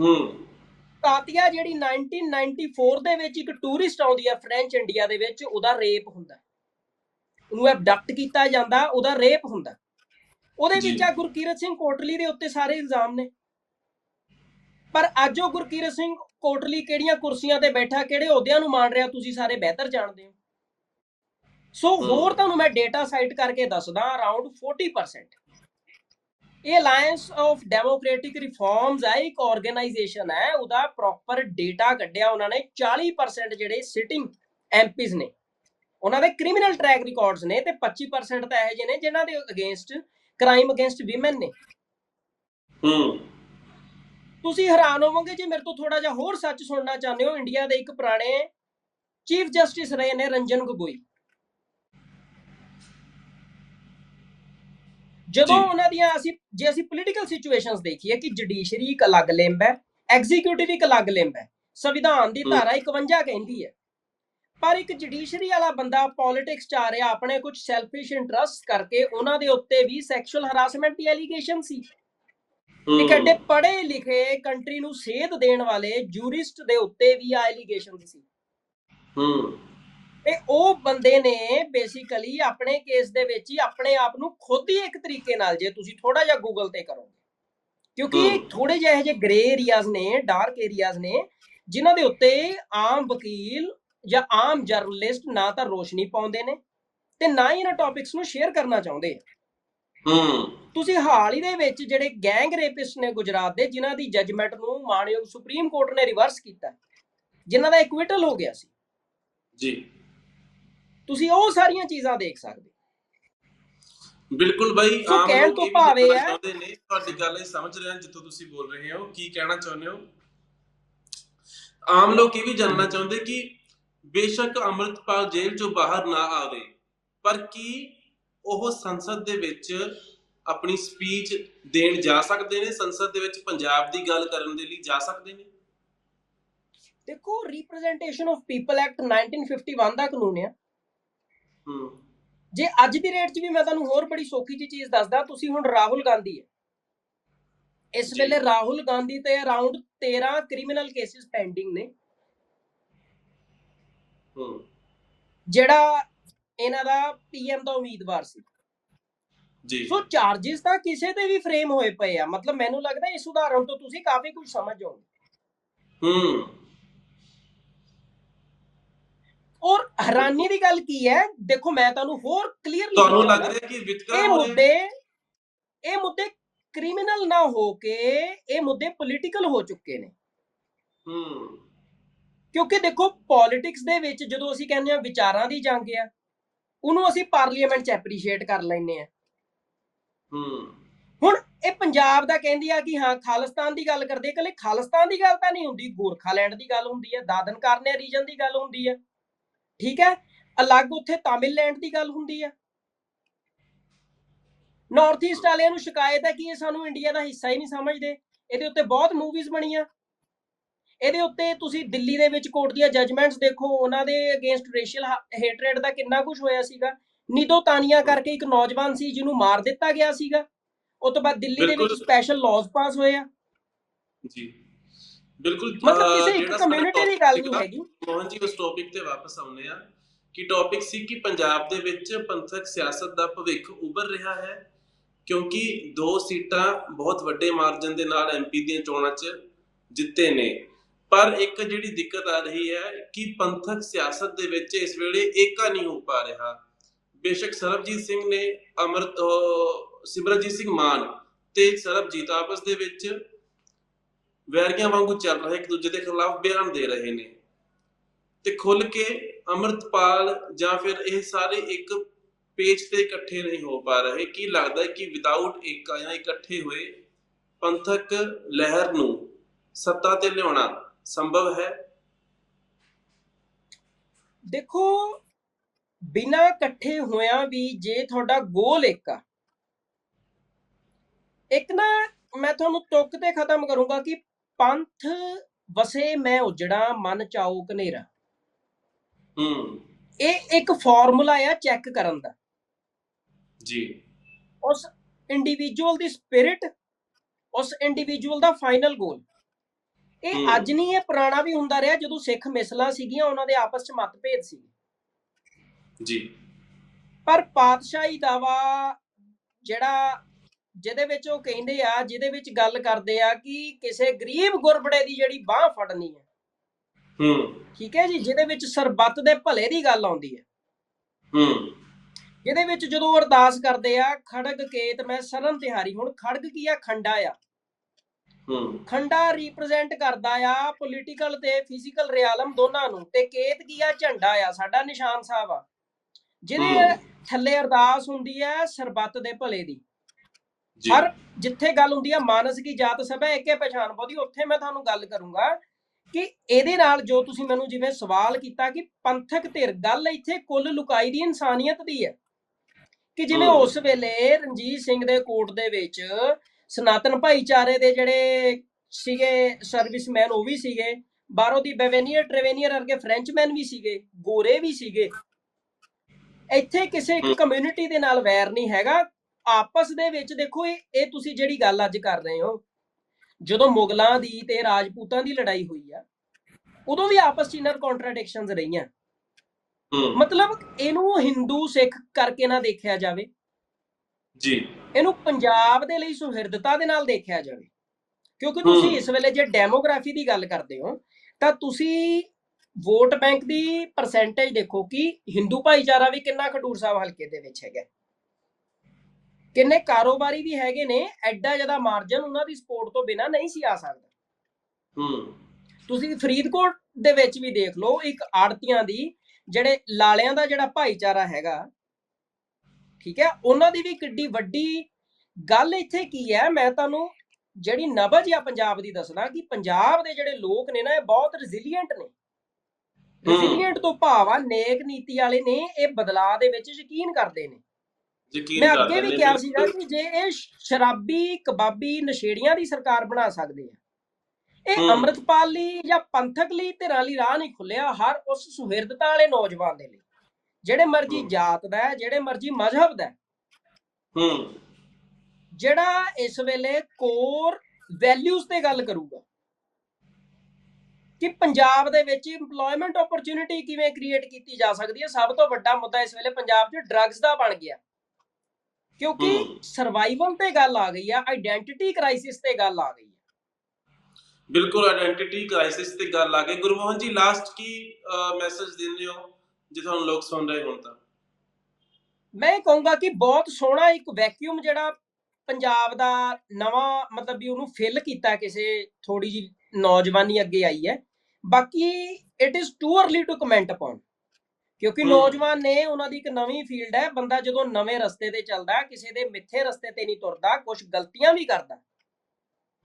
ਹੂੰ। ਕਾਤੀਆ ਜਿਹੜੀ 1994 ਦੇ ਵਿੱਚ ਇੱਕ ਟੂਰਿਸਟ ਆਉਂਦੀ ਹੈ ਫ੍ਰੈਂਚ ਇੰਡੀਆ ਦੇ ਵਿੱਚ ਉਹਦਾ ਰੇਪ ਹੁੰਦਾ। ਉਹਨੂੰ ਐਬਡਕਟ ਕੀਤਾ ਜਾਂਦਾ ਉਹਦਾ ਰੇਪ ਹੁੰਦਾ। ਉਹਦੇ ਵਿੱਚ। ਆ ਗੁਰਕੀਰਤ ਸਿੰਘ ਕੋਟਲੀ ਦੇ ਉੱਤੇ ਸਾਰੇ ਇਲਜ਼ਾਮ ਨੇ ਪਰ ਅੱਜ ਉਹ ਗੁਰਕੀਰਤ ਸਿੰਘ ਕੋਟਲੀ ਕਿਹੜੀਆਂ ਕੁਰਸੀਆਂ ਤੇ ਬੈਠਾ ਕਿਹੜੇ ਅਹੁਦਿਆਂ ਨੂੰ ਮਾਣ ਰਿਹਾ ਤੁਸੀਂ ਸਾਰੇ ਬਿਹਤਰ ਜਾਣਦੇ ਹੋ ਸੋ। ਹੋਰ ਤੁਹਾਨੂੰ ਮੈਂ ਡੇਟਾ ਸਾਈਟ ਕਰਕੇ ਦੱਸਦਾ ਅਰਾਊਂਡ 40% ਇਹ ਅਲਾਈਅੰਸ ਆਫ ਡੈਮੋਕ੍ਰੈਟਿਕ ਰਿਫਾਰਮਸ ਹੈ ਇੱਕ ਆਰਗੇਨਾਈਜੇਸ਼ਨ ਹੈ ਉਹਦਾ ਪ੍ਰੋਪਰ ਡੇਟਾ ਕੱਢਿਆ ਉਹਨਾਂ ਨੇ 40% ਜਿਹੜੇ ਸਿਟਿੰਗ ਐਮਪੀਜ਼ ਨੇ ਉਹਨਾਂ ਦੇ ਕ੍ਰਿਮੀਨਲ ਟਰੈਕ ਰਿਕਾਰਡਸ ਨੇ ਤੇ 25% ਤਾਂ ਇਹੋ ਜਿਹੇ ਨੇ ਜਿਨ੍ਹਾਂ ਦੇ ਅਗੇਂਸਟ ਕ੍ਰਾਈਮ ਅਗੇਂਸਟ ਔਮਨ ਨੇ। ਹੂੰ। ਤੁਸੀਂ ਹੈਰਾਨ ਹੋਵੋਗੇ ਜੇ ਮੇਰੇ ਤੋਂ ਥੋੜਾ ਜਿਹਾ ਹੋਰ ਸੱਚ ਸੁਣਨਾ ਚਾਹੁੰਦੇ ਹੋ। ਇੰਡੀਆ ਦੇ ਇੱਕ ਪੁਰਾਣੇ ਚੀਫ ਜਸਟਿਸ ਰਹੇ ਨੇ ਰੰਜਨ ਗੋਗੋਈ। ਜਦੋਂ। ਉਹਨਾਂ ਦੀਆਂ ਅਸੀਂ ਜੇ ਅਸੀਂ ਪੋਲੀਟੀਕਲ ਸਿਚੁਏਸ਼ਨਸ ਦੇਖੀਏ ਕਿ ਜੁਡੀਸ਼ਰੀ ਇੱਕ ਅਲੱਗ ਲਿੰਬ ਹੈ ਐਗਜ਼ੀਕਿਊਟਿਵ ਇੱਕ ਅਲੱਗ ਲਿੰਬ ਹੈ ਸੰਵਿਧਾਨ ਦੀ। ਧਾਰਾ 51 ਕਹਿੰਦੀ ਹੈ। ਪਰ ਇੱਕ ਜੁਡੀਸ਼ਰੀ ਵਾਲਾ ਬੰਦਾ ਪੋਲਿਟਿਕਸ ਚ ਆ ਰਿਹਾ ਆਪਣੇ ਕੁਝ ਸੈਲਫਿਸ਼ ਇੰਟਰਸਟ ਕਰਕੇ ਉਹਨਾਂ ਦੇ ਉੱਤੇ ਵੀ ਸੈਕਸ਼ੂਅਲ ਹਰਾਸਮੈਂਟ ਦੀ ਐਲੀਗੇਸ਼ਨ ਸੀ। ਇੱਕ ਐਡੇ ਪੜ੍ਹੇ ਲਿਖੇ ਕੰਟਰੀ ਨੂੰ ਸੇਧ ਦੇਣ ਵਾਲੇ ਜੂਰਿਸਟ ਦੇ ਉੱਤੇ ਵੀ ਆ ਐਲੀਗੇਸ਼ਨ ਸੀ। ਹੂੰ। ਤੇ ਉਹ ਬੰਦੇ ਨੇ ਬੇਸਿਕਲੀ ਆਪਣੇ ਕੇਸ ਦੇ ਵਿੱਚ ਹੀ ਆਪਣੇ ਆਪ ਨੂੰ ਖੁਦ ਹੀ ਇੱਕ ਤਰੀਕੇ ਨਾਲ ਜੇ ਤੁਸੀਂ ਥੋੜਾ ਜਿਹਾ ਗੂਗਲ ਤੇ ਕਰੋਗੇ। ਕਿਉਂਕਿ। ਥੋੜੇ ਜਿਹੇ ਜਿਹੇ ਗ੍ਰੇ ਏਰੀਆਜ਼ ਨੇ ਡਾਰਕ ਏਰੀਆਜ਼ ਨੇ ਜਿਨ੍ਹਾਂ ਦੇ ਉੱਤੇ ਆਮ ਵਕੀਲ ਜਾਂ ਆਮ ਜਰਨਲਿਸਟ ਨਾ ਤਾਂ ਰੋਸ਼ਨੀ ਪਾਉਂਦੇ ਨੇ ਤੇ ਨਾ ਹੀ ਇਹਨਾਂ ਟੌਪਿਕਸ ਨੂੰ ਸ਼ੇਅਰ ਕਰਨਾ ਚਾਹੁੰਦੇ ਹੂੰ। ਤੁਸੀਂ ਹਾਲ ਹੀ ਦੇ ਵਿੱਚ ਜਿਹੜੇ ਗੈਂਗ ਰੇਪਿਸਟ ਨੇ ਗੁਜਰਾਤ ਦੇ ਜਿਨ੍ਹਾਂ ਦੀ ਜੱਜਮੈਂਟ ਨੂੰ ਮਾਣਯੋਗ ਸੁਪਰੀਮ ਕੋਰਟ ਨੇ ਰਿਵਰਸ ਕੀਤਾ ਜਿਨ੍ਹਾਂ ਦਾ ਇਕਵਿਟਲ ਹੋ ਗਿਆ ਸੀ। ਜੀ। ਤੁਸੀਂ ਉਹ ਸਾਰੀਆਂ ਚੀਜ਼ਾਂ ਦੇਖ ਸਕਦੇ ਬਿਲਕੁਲ ਬਾਈ ਆਮ ਕਹਿਣ ਲੋਕ ਤੋਂ ਭਾਵ ਨੇ ਤੁਹਾਡੀ ਗੱਲ ਇਹ ਸਮਝ ਰਹੇ ਹਾਂ ਜਿੱਥੋਂ ਤੁਸੀਂ ਬੋਲ ਰਹੇ ਹੋ ਕੀ ਕਹਿਣਾ ਚਾਹੁੰਦੇ ਹੋ। ਆਮ ਲੋਕ ਇਹ ਵੀ ਜਾਣਨਾ ਚਾਹੁੰਦੇ ਕਿ ਬੇਸ਼ੱਕ ਅੰਮ੍ਰਿਤਪਾਲ ਜੇਲ੍ਹ ਚੋਂ ਬਾਹਰ ਨਾ ਆਵੇ ਪਰ ਕੀ ਉਹ ਸੰਸਦ ਦੇ ਵਿੱਚ ਆਪਣੀ ਸਪੀਚ ਦੇਣ ਜਾ ਸਕਦੇ ਨੇ? ਸੰਸਦ ਦੇ ਵਿੱਚ ਪੰਜਾਬ ਦੀ ਗੱਲ ਕਰਨ ਦੇ ਲਈ ਜਾ ਸਕਦੇ ਨੇ? ਦੇਖੋ ਰਿਪਰੈਜ਼ੈਂਟੇਸ਼ਨ ਆਫ ਪੀਪਲ ਐਕਟ 1951 ਦਾ ਕਾਨੂੰਨ ਹੂੰ। ਜੇ ਅੱਜ ਦੀ ਰੇਟ 'ਚ ਵੀ ਮੈਂ ਤੁਹਾਨੂੰ ਹੋਰ ਬੜੀ ਸੌਖੀ ਜੀ ਚੀਜ਼ ਦੱਸਦਾ ਤੁਸੀਂ ਹੁਣ ਰਾਹੁਲ ਗਾਂਧੀ ਹੈ ਇਸ। ਵੇਲੇ ਰਾਹੁਲ ਗਾਂਧੀ ਤੇ ਅਰਾਊਂਡ 13 ਕ੍ਰਿਮੀਨਲ ਕੇਸਿਸ ਪੈਂਡਿੰਗ ਨੇ। ਜਿਹੜਾ ਇਹਨਾਂ ਦਾ ਪੀਐਮ ਦਾ ਉਮੀਦਵਾਰ ਸੀ। ਜੀ। ਸੋ ਚਾਰजेस ਤਾਂ ਕਿਸੇ ਤੇ ਵੀ ਫਰੇਮ ਹੋਏ ਪਏ ਆ। ਮਤਲਬ ਮੈਨੂੰ ਲੱਗਦਾ ਇਸ ਉਦਾਹਰਣ ਤੋਂ ਤੁਸੀਂ ਕਾਫੀ ਕੁਝ ਸਮਝ ਜਾਓਗੇ। ਹੂੰ। ਔਰ ਹੈਰਾਨੀ ਦੀ ਗੱਲ ਕੀ ਹੈ? ਦੇਖੋ ਮੈਂ ਤੁਹਾਨੂੰ ਹੋਰ ਕਲੀਅਰਲੀ ਤੁਹਾਨੂੰ ਲੱਗ ਰਿਹਾ ਕਿ ਵਿਤਕਰਾ ਇਹ ਮੁੱਦੇ ਇਹ ਮੁੱਦੇ ਕ੍ਰਿਮੀਨਲ ਨਾ ਹੋ ਕੇ ਇਹ ਮੁੱਦੇ ਪੋਲੀਟੀਕਲ ਹੋ ਚੁੱਕੇ ਨੇ। ਹੂੰ। ਕਿਉਂਕਿ ਦੇਖੋ ਪੋਲਿਟਿਕਸ ਦੇ ਵਿੱਚ ਜਦੋਂ ਅਸੀਂ ਕਹਿੰਦੇ ਆ ਵਿਚਾਰਾਂ ਦੀ ਜੰਗ ਆ ਉਹਨੂੰ ਅਸੀਂ ਪਾਰਲੀਮੈਂਟ 'ਚ ਐਪਰੀਸ਼ੀਏਟ ਕਰ ਲੈਂਦੇ ਆ ਹੂੰ। ਹੁਣ ਇਹ ਪੰਜਾਬ ਦਾ ਕਹਿੰਦੀ ਆ ਕਿ ਹਾਂ ਖਾਲਿਸਤਾਨ ਦੀ ਗੱਲ ਕਰਦੇ ਇਕੱਲੇ ਖਾਲਿਸਤਾਨ ਦੀ ਗੱਲ ਤਾਂ ਨਹੀਂ ਹੁੰਦੀ ਗੋਰਖਾਲੈਂਡ ਦੀ ਗੱਲ ਹੁੰਦੀ ਹੈ ਦਾਦਨ ਕਾਰਨੇ ਰੀਜਨ ਦੀ ਗੱਲ ਹੁੰਦੀ ਹੈ ਠੀਕ ਹੈ? ਅਲੱਗ ਉੱਥੇ ਤਾਮਿਲਲੈਂਡ ਦੀ ਗੱਲ ਹੁੰਦੀ ਹੈ ਨਾਰਥ ਈਸਟ ਵਾਲਿਆਂ ਨੂੰ ਸ਼ਿਕਾਇਤ ਹੈ ਕਿ ਇਹ ਸਾਨੂੰ ਇੰਡੀਆ ਦਾ ਹਿੱਸਾ ਹੀ ਨਹੀਂ ਸਮਝਦੇ। ਇਹਦੇ ਉੱਤੇ ਬਹੁਤ ਮੂਵੀਜ਼ ਬਣੀਆਂ। ਇਹਦੇ ਉੱਤੇ ਤੁਸੀਂ ਦਿੱਲੀ ਦੇ ਵਿੱਚ ਕੋਰਟ ਦੀਆਂ ਜਜਮੈਂਟਸ ਦੇਖੋ ਉਹਨਾਂ ਦੇ ਅਗੇਂਸਟ ਰੇਸ਼ੀਅਲ ਹੇਟਰੇਡ ਦਾ ਕਿੰਨਾ ਕੁਝ ਹੋਇਆ ਸੀਗਾ। ਨਿਦੋ ਤਾਨੀਆ ਕਰਕੇ ਇੱਕ ਨੌਜਵਾਨ ਸੀ ਜਿਹਨੂੰ ਮਾਰ ਦਿੱਤਾ ਗਿਆ ਸੀਗਾ। ਉਹ ਤੋਂ ਬਾਅਦ ਦਿੱਲੀ ਦੇ ਵਿੱਚ। ਸਪੈਸ਼ਲ ਲਾਜ਼ ਪਾਸ ਹੋਏ ਆ। ਜੀ। ਬਿਲਕੁਲ ਮਤਲਬ ਕਿਸੇ ਇੱਕ ਕਮਿਊਨਿਟੀ ਦੀ ਗੱਲ ਨਹੀਂ ਹੈਗੀ। ਮੋਹਨ ਜੀ ਉਸ ਟੌਪਿਕ ਤੇ ਵਾਪਸ ਆਉਂਦੇ ਆ ਕਿ ਟੌਪਿਕ ਸੀ ਕਿ ਪੰਜਾਬ ਦੇ ਵਿੱਚ ਪੰਥਕ ਸਿਆਸਤ ਦਾ ਭਵਿੱਖ ਉੱਭਰ ਰਿਹਾ ਹੈ ਕਿਉਂਕਿ ਦੋ ਸੀਟਾਂ ਬਹੁਤ ਵੱਡੇ ਮਾਰਜਨ ਦੇ ਨਾਲ ਐਮਪੀ ਦੀਆਂ ਚੋਣਾਂ 'ਚ ਜਿੱਤੇ ਨੇ। ਪਰ ਇੱਕ ਜਿਹੜੀ ਦਿੱਕਤ ਆ ਰਹੀ ਹੈ ਕਿ ਪੰਥਕ ਸਿਆਸਤ ਦੇ ਵਿੱਚ ਇਸ ਵੇਲੇ ਏਕਾ ਨਹੀਂ ਹੋ ਪਾ ਰਿਹਾ। ਬੇਸ਼ੱਕ ਸਰਬਜੀਤ ਸਿੰਘ ਨੇ ਅਮਰਤ ਅਹ, ਸਿੰਘ ਮਾਨ ਤੇ ਸਰਬਜੀਤ ਆਪਸ ਦੇ ਵਿੱਚ ਵੈਰੀਆਂ ਵਾਂਗੂ ਚੱਲ ਰਹੇ ਇੱਕ ਦੂਜੇ ਦੇ ਖਿਲਾਫ ਬਿਆਨ ਦੇ ਰਹੇ ਨੇ। ਤੇ ਖੁੱਲ ਕੇ ਅਮਰਤਪਾਲ ਜਾਂ ਫਿਰ ਇਹ ਸਾਰੇ ਇੱਕ ਪੇਜ ਤੇ ਇਕੱਠੇ ਨਹੀਂ ਹੋ ਪਾ ਰਹੇ ਕੀ ਲੱਗਦਾ ਹੈ ਕਿ ਵਿਦਆਊਟ ਏਕਾ ਜਾਂ ਇਕੱਠੇ ਹੋਏ ਪੰਥਕ ਲਹਿਰ ਨੂੰ ਸੱਤਾ ਤੇ ਲਿਆਉਣਾ ਸੰਭਵ ਹੈ? ਦੇਖੋ ਬਿਨਾ ਇਕੱਠੇ ਹੋਇਆਂ ਵੀ ਜੇ ਤੁਹਾਡਾ ਗੋਲ ਇੱਕ ਆ ਇੱਕ ਨਾ ਮੈਂ ਤੁਹਾਨੂੰ ਤੁਕ ਤੇ ਖਤਮ ਕਰੂੰਗਾ ਕਿ ਪੰਥ ਵਸੇ ਮੈਂ ਉਜੜਾ ਮਨ ਚਾਉ ਕਨੇਰਾ ਹੂੰ। ਇਹ ਇੱਕ ਫਾਰਮੂਲਾ ਆ ਚੈੱਕ ਕਰਨ ਦਾ। ਜੀ। ਉਸ ਇੰਡੀਵਿਜੂਅਲ ਦੀ ਸਪਿਰਿਟ ਉਸ ਇੰਡੀਵਿਜੂਅਲ ਦਾ ਫਾਈਨਲ ਗੋਲ ਇਹ। ਅੱਜ ਨਹੀਂ ਇਹ ਪੁਰਾਣਾ ਵੀ ਹੁੰਦਾ ਰਿਹਾ ਜਦੋਂ ਸਿੱਖ ਮਿਸਲਾਂ ਸੀਗੀਆਂ ਉਹਨਾਂ ਦੇ ਆਪਸ ਚ ਮਤਭੇਦ ਸੀ। ਜੀ। ਪਰ ਪਾਤਸ਼ਾਹੀ ਦਾਵਾ ਜਿਹੜਾ ਜਿਹਦੇ ਵਿੱਚ ਉਹ ਕਹਿੰਦੇ ਆ ਜਿਹਦੇ ਵਿੱਚ ਗੱਲ ਕਰਦੇ ਆ ਕਿ ਕਿਸੇ ਗਰੀਬ ਗੁਰਬੜੇ ਦੀ ਜਿਹੜੀ ਬਾਹ ਫੜਨੀ ਹੈ ਹੂੰ। ਠੀਕ ਹੈ ਜੀ ਜਿਹਦੇ ਵਿੱਚ ਸਰਬੱਤ ਦੇ ਭਲੇ ਦੀ ਗੱਲ ਆਉਂਦੀ ਹੈ। ਹੂੰ। ਜਿਹਦੇ ਵਿੱਚ ਜਦੋਂ ਅਰਦਾਸ ਕਰਦੇ ਆ ਖੜਗ ਕੇਤ ਮੈਂ ਸਰਨ ਤਿਹਾਰੀ ਹੁਣ ਖੜਗ ਕੀ ਆ? ਖੰਡਾ ਆ। ਖੰਡਾ ਰਿਪਰੈਜ਼ੈਂਟ ਕਰਦਾ ਆ ਪੋਲੀਟੀਕਲ ਤੇ ਫਿਜ਼ੀਕਲ ਰਿਆਲਮ ਦੋਨਾਂ ਨੂੰ ਤੇ ਕੇਤ ਕੀ ਆ? ਝੰਡਾ ਆ ਸਾਡਾ ਨਿਸ਼ਾਨ ਸਾਹਿਬ ਆ। ਜਿਹਦੇ। ਥੱਲੇ ਅਰਦਾਸ ਹੁੰਦੀ ਹੈ ਸਰਬੱਤ ਦੇ ਭਲੇ ਦੀ। ਹਰ ਜਿੱਥੇ ਗੱਲ ਹੁੰਦੀ ਆ ਮਾਨਸ ਕੀ ਜਾਤ ਸਭਾ ਏਕੇ ਪਛਾਣ ਬੋਦੀ ਉੱਥੇ ਮੈਂ ਤੁਹਾਨੂੰ ਗੱਲ ਕਰੂੰਗਾ ਕਿ ਇਹਦੇ ਨਾਲ ਜੋ ਤੁਸੀਂ ਮੈਨੂੰ ਜਿਵੇਂ ਸਵਾਲ ਕੀਤਾ ਕਿ ਪੰਥਕ ਧਿਰ ਗੱਲ ਇੱਥੇ ਕੁੱਲ ਲੁਕਾਈ ਦੀ ਇਨਸਾਨੀਅਤ ਦੀ ਹੈ। ਕਿ ਜਿਵੇਂ। ਉਸ ਵੇਲੇ ਰਣਜੀਤ ਸਿੰਘ ਦੇ ਕੋਰਟ ਦੇ ਵਿੱਚ ਸਨਾਤਨ ਭਾਈਚਾਰੇ ਦੇ ਜਿਹੜੇ ਸੀਗੇ ਸਰਵਿਸਮੈਨ ਉਹ ਵੀ ਸੀਗੇ ਬਾਹਰੋਂ ਦੀ ਬੈਵੇਨੀਅਰ ਟ੍ਰੇਵੇਨੀਅਰ ਵਰਗੇ ਫ੍ਰੈਂਚਮੈਨ ਵੀ ਸੀਗੇ ਗੋਰੇ ਵੀ ਸੀਗੇ। ਇੱਥੇ ਕਿਸੇ ਇੱਕ। ਕਮਿਊਨਿਟੀ ਦੇ ਨਾਲ ਵੈਰ ਨਹੀਂ ਹੈਗਾ। ਆਪਸ ਦੇ ਵਿੱਚ ਦੇਖੋ ਇਹ ਇਹ ਤੁਸੀਂ ਜਿਹੜੀ ਗੱਲ ਅੱਜ ਕਰ ਰਹੇ ਹੋ ਜਦੋਂ ਮੁਗਲਾਂ ਦੀ ਤੇ ਰਾਜਪੂਤਾਂ ਦੀ ਲੜਾਈ ਹੋਈ ਆ ਉਦੋਂ ਵੀ ਆਪਸ ਚ ਇਨਰ ਕੰਟਰਡਿਕਸ਼ਨਸ ਰਹੀਆਂ। ਮਤਲਬ ਇਹਨੂੰ ਹਿੰਦੂ ਸਿੱਖ ਕਰਕੇ ਨਾ ਦੇਖਿਆ ਜਾਵੇ। ਜੀ। ਇਹਨੂੰ ਪੰਜਾਬ ਦੇ ਲਈ ਸੁਹਿਰਦਤਾ ਦੇ ਨਾਲ ਦੇਖਿਆ ਜਾਵੇ। ਕਿਉਂਕਿ ਤੁਸੀਂ। ਇਸ ਵੇਲੇ ਜੇ ਡੈਮੋਗ੍ਰਾਫੀ ਦੀ ਗੱਲ ਕਰਦੇ ਹੋ ਤਾਂ ਤੁਸੀਂ ਵੋਟ ਬੈਂਕ ਦੀ ਪਰਸੈਂਟੇਜ ਦੇਖੋ ਕਿ ਹਿੰਦੂ ਭਾਈਚਾਰਾ ਵੀ ਕਿੰਨਾ ਖਡੂਰ ਸਾਹਿਬ ਹਲਕੇ ਦੇ ਵਿੱਚ ਹੈਗਾ। ਕਿੰਨੇ ਕਾਰੋਬਾਰੀ ਵੀ ਹੈਗੇ ਨੇ ਐਡਾ ਜ਼ਿਆਦਾ ਮਾਰਜਨ ਉਹਨਾਂ ਦੀ ਸਪੋਰਟ ਤੋਂ ਬਿਨਾ ਨਹੀਂ ਸੀ ਆ ਸਕਦਾ। ਹੂੰ। ਤੁਸੀਂ ਫਰੀਦਕੋਟ ਦੇ ਵਿੱਚ ਵੀ ਦੇਖ ਲਓ ਇੱਕ ਆੜਤੀਆਂ ਦੀ ਜਿਹੜੇ ਲਾਲਿਆਂ ਦਾ ਜਿਹੜਾ ਭਾਈਚਾਰਾ ਹੈਗਾ ਠੀਕ ਹੈ? ਉਹਨਾਂ ਦੀ ਵੀ ਕਿੱਡੀ ਵੱਡੀ ਗੱਲ ਇੱਥੇ ਕੀ ਹੈ? ਮੈਂ ਤੁਹਾਨੂੰ ਜਿਹੜੀ ਨਬਜ ਆ ਪੰਜਾਬ ਦੀ ਦੱਸਣਾ ਕਿ ਪੰਜਾਬ ਦੇ ਜਿਹੜੇ ਲੋਕ ਨੇ ਨਾ ਇਹ ਬਹੁਤ ਰੈਜ਼ਿਲੀਐਂਟ ਨੇ। ਰੈਜ਼ਿਲੀਐਂਟ ਤੋਂ ਭਾਵ ਆ ਨੇਕ ਨੀਤੀ ਵਾਲੇ ਨੇ ਇਹ ਬਦਲਾਅ ਦੇ ਵਿੱਚ ਯਕੀਨ ਕਰਦੇ ਨੇ। ਯਕੀਨ ਮੈਂ ਅੱਗੇ ਵੀ ਕਿਹਾ। ਸੀਗਾ ਕਿ ਜੇ ਇਹ ਸ਼ਰਾਬੀ ਕਬਾਬੀ ਨਸ਼ੇੜੀਆਂ ਦੀ ਸਰਕਾਰ ਬਣਾ ਸਕਦੇ ਆ ਇਹ। ਅੰਮ੍ਰਿਤਪਾਲ ਲਈ ਜਾਂ ਪੰਥਕ ਲਈ ਧਿਰਾਂ ਲਈ ਰਾਹ ਨਹੀਂ ਖੁੱਲਿਆ ਹਰ ਉਸ ਸੁਹਿਰਦਤਾ ਵਾਲੇ ਨੌਜਵਾਨ ਦੇ ਲਈ। ਜਿਹੜੇ ਮਰਜ਼ੀ ਜਾਤ ਦਾ ਜਿਹੜੇ ਮਰਜ਼ੀ ਮذਹਬ ਦਾ ਹੂੰ। ਜਿਹੜਾ ਇਸ ਵੇਲੇ ਕੋਰ ਵੈਲਿਊਜ਼ ਤੇ ਗੱਲ ਕਰੂਗਾ ਕਿ ਪੰਜਾਬ ਦੇ ਵਿੱਚ EMPLOYMENT ਓਪਰਚ्युनिटी ਕਿਵੇਂ ਕ੍ਰੀਏਟ ਕੀਤੀ ਜਾ ਸਕਦੀ ਹੈ ਸਭ ਤੋਂ ਵੱਡਾ ਮੁੱਦਾ ਇਸ ਵੇਲੇ ਪੰਜਾਬ 'ਚ ਡਰੱਗਸ ਦਾ ਬਣ ਗਿਆ। ਕਿਉਂਕਿ ਸਰਵਾਈਵਲ ਤੇ ਗੱਲ ਆ ਗਈ ਆ ਆਇਡੈਂਟੀਟੀ ਕ੍ਰਾਈਸਿਸ ਤੇ ਗੱਲ ਆ ਗਈ ਬਿਲਕੁਲ ਆਇਡੈਂਟੀਟੀ ਕ੍ਰਾਈਸਿਸ ਤੇ ਗੱਲ ਆ ਗਈ। ਗੁਰਮੋਹਨ ਜੀ ਲਾਸਟ ਕੀ ਮੈਸੇਜ ਦਿੰਦੇ ਹੋ? ਜੇ ਤੁਹਾਨੂੰ ਲੋਕ ਸੁਣ ਰਹੇ ਹੋਣ ਤਾਂ। ਮੈਂ ਕਹੂੰਗਾ ਕਿ ਬਹੁਤ ਸੋਹਣਾ ਇੱਕ ਵੈਕਿਊਮ ਜਿਹੜਾ ਪੰਜਾਬ ਦਾ ਨਵਾਂ ਮਤਲਬ ਵੀ ਉਹਨੂੰ ਫਿਲ ਕੀਤਾ ਕਿਸੇ ਥੋੜੀ ਜੀ ਨੌਜਵਾਨੀ ਅੱਗੇ ਆਈ ਹੈ। ਬਾਕੀ it is too early to comment upon ਕਿਉਂਕਿ। ਨੌਜਵਾਨ ਨੇ ਉਹਨਾਂ ਦੀ ਇੱਕ ਨਵੀਂ ਫੀਲਡ ਹੈ। ਬੰਦਾ ਜਦੋਂ ਨਵੇਂ ਰਸਤੇ ਤੇ ਚੱਲਦਾ ਕਿਸੇ ਦੇ ਮਿੱਥੇ ਰਸਤੇ ਤੇ ਨਹੀਂ ਤੁਰਦਾ ਕੁਝ ਗਲਤੀਆਂ ਵੀ ਕਰਦਾ।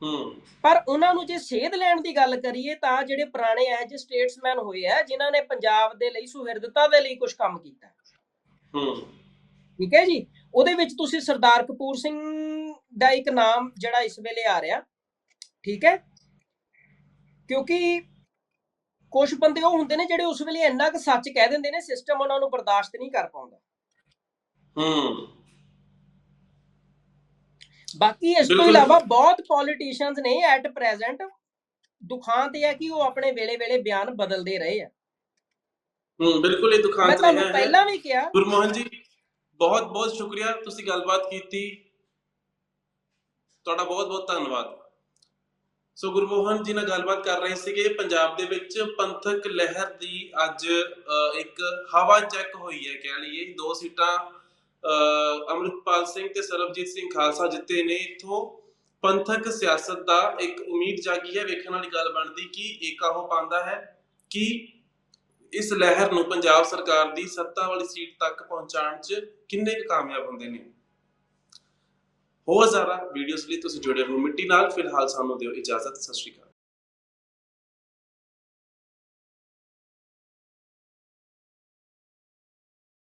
ਹੂੰ। ਪਰ ਉਹਨਾਂ ਨੂੰ ਜੇ ਸੇਧ ਲੈਣ ਦੀ ਗੱਲ ਕਰੀਏ ਤਾਂ ਜਿਹੜੇ ਪੁਰਾਣੇ ਐ ਜੇ ਸਟੇਟਸਮੈਨ ਹੋਏ ਆ ਜਿਨ੍ਹਾਂ ਨੇ ਪੰਜਾਬ ਦੇ ਲਈ ਸੁਹਿਰਦਤਾ ਦੇ ਲਈ ਕੁਝ ਕੰਮ ਕੀਤਾ। ਹੂੰ। ਠੀਕ ਹੈ ਜੀ? ਉਹਦੇ ਵਿੱਚ ਤੁਸੀਂ ਸਰਦਾਰ ਕਪੂਰ ਸਿੰਘ ਦਾ ਇੱਕ ਨਾਮ ਜਿਹੜਾ ਇਸ ਵੇਲੇ ਆ ਰਿਹਾ। ਠੀਕ ਹੈ ਕਿਉਂਕਿ ਕੁਝ ਬੰਦੇ ਉਹ ਹੁੰਦੇ ਨੇ ਜਿਹੜੇ ਉਸ ਵੇਲੇ ਇੰਨਾ ਕੁ ਸੱਚ ਕਹਿ ਦਿੰਦੇ ਨੇ ਸਿਸਟਮ ਉਹਨਾਂ ਨੂੰ ਬਰਦਾਸ਼ਤ ਨਹੀਂ ਕਰ ਪਾਉਂਦਾ। ਹੂੰ। ਬਾਕੀ ਇਸ ਤੋਂ। ਇਲਾਵਾ ਬਹੁਤ ਪੋਲੀਟੀਸ਼ੀਅਨਸ ਨੇ ਐਟ ਪ੍ਰੈਜ਼ੈਂਟ ਦੁਖਾਂ ਤੇ ਹੈ ਕਿ ਉਹ ਆਪਣੇ ਵੇਲੇ-ਵੇਲੇ ਬਿਆਨ ਬਦਲਦੇ ਰਹੇ ਆ। ਹੂੰ ਬਿਲਕੁਲ ਇਹ ਮੈਂ ਦੁਕਾਨ ਤੇ ਤੁਹਾਨੂੰ ਹੈ। ਪਹਿਲਾਂ ਵੀ ਕਿਹਾ। ਗੁਰਮੋਹਨ ਜੀ ਬਹੁਤ ਬਹੁਤ ਸ਼ੁਕਰੀਆ ਤੁਸੀਂ ਗੱਲਬਾਤ ਕੀਤੀ। ਤੁਹਾਡਾ ਬਹੁਤ ਬਹੁਤ ਧੰਨਵਾਦ। ਸੋ ਗੁਰਮੋਹਨ ਜੀ ਨਾਲ ਗੱਲਬਾਤ ਕਰ ਰਹੇ ਸੀਗੇ ਪੰਜਾਬ ਦੇ ਵਿੱਚ ਪੰਥਕ ਲਹਿਰ ਦੀ ਅੱਜ ਇੱਕ ਹਵਾ ਚੈੱਕ ਹੋਈ ਹੈ ਕਹਿ ਲਈਏ। ਦੋ ਸੀਟਾਂ ਅੰਮ੍ਰਿਤਪਾਲ ਸਿੰਘ ਤੇ ਸਰਬਜੀਤ ਸਿੰਘ ਖਾਲਸਾ ਜਿੱਤੇ ਨੇ ਇਥੋਂ ਪੰਥਕ ਸਿਆਸਤ ਦਾ ਇੱਕ ਉਮੀਦ ਜਾਗੀ ਹੈ, ਵੇਖਣ ਵਾਲੀ ਗੱਲ ਬਣਦੀ ਕਿ ਏਕਾ ਹੋ ਪਾਉਂਦਾ ਹੈ ਕਿ ਇਸ ਲਹਿਰ ਨੂੰ ਪੰਜਾਬ ਸਰਕਾਰ ਦੀ ਸੱਤਾ ਵਾਲੀ ਸੀਟ ਤੱਕ ਪਹੁੰਚਾਉਣ 'ਚ ਕਿੰਨੇ ਕੁ ਕਾਮਯਾਬ ਹੁੰਦੇ ਨੇ। ਹੋਰ ਜ਼ਿਆਦਾ ਵੀਡੀਓਜ਼ ਲਈ ਤੁਸੀਂ ਜੁੜੇ ਰਹੋ ਮਿੱਟੀ ਨਾਲ, ਫਿਲਹਾਲ ਸਾਨੂੰ ਦਿਓ ਇਜਾਜ਼ਤ, ਸਤਿ ਸ਼੍ਰੀ ਅਕਾਲ।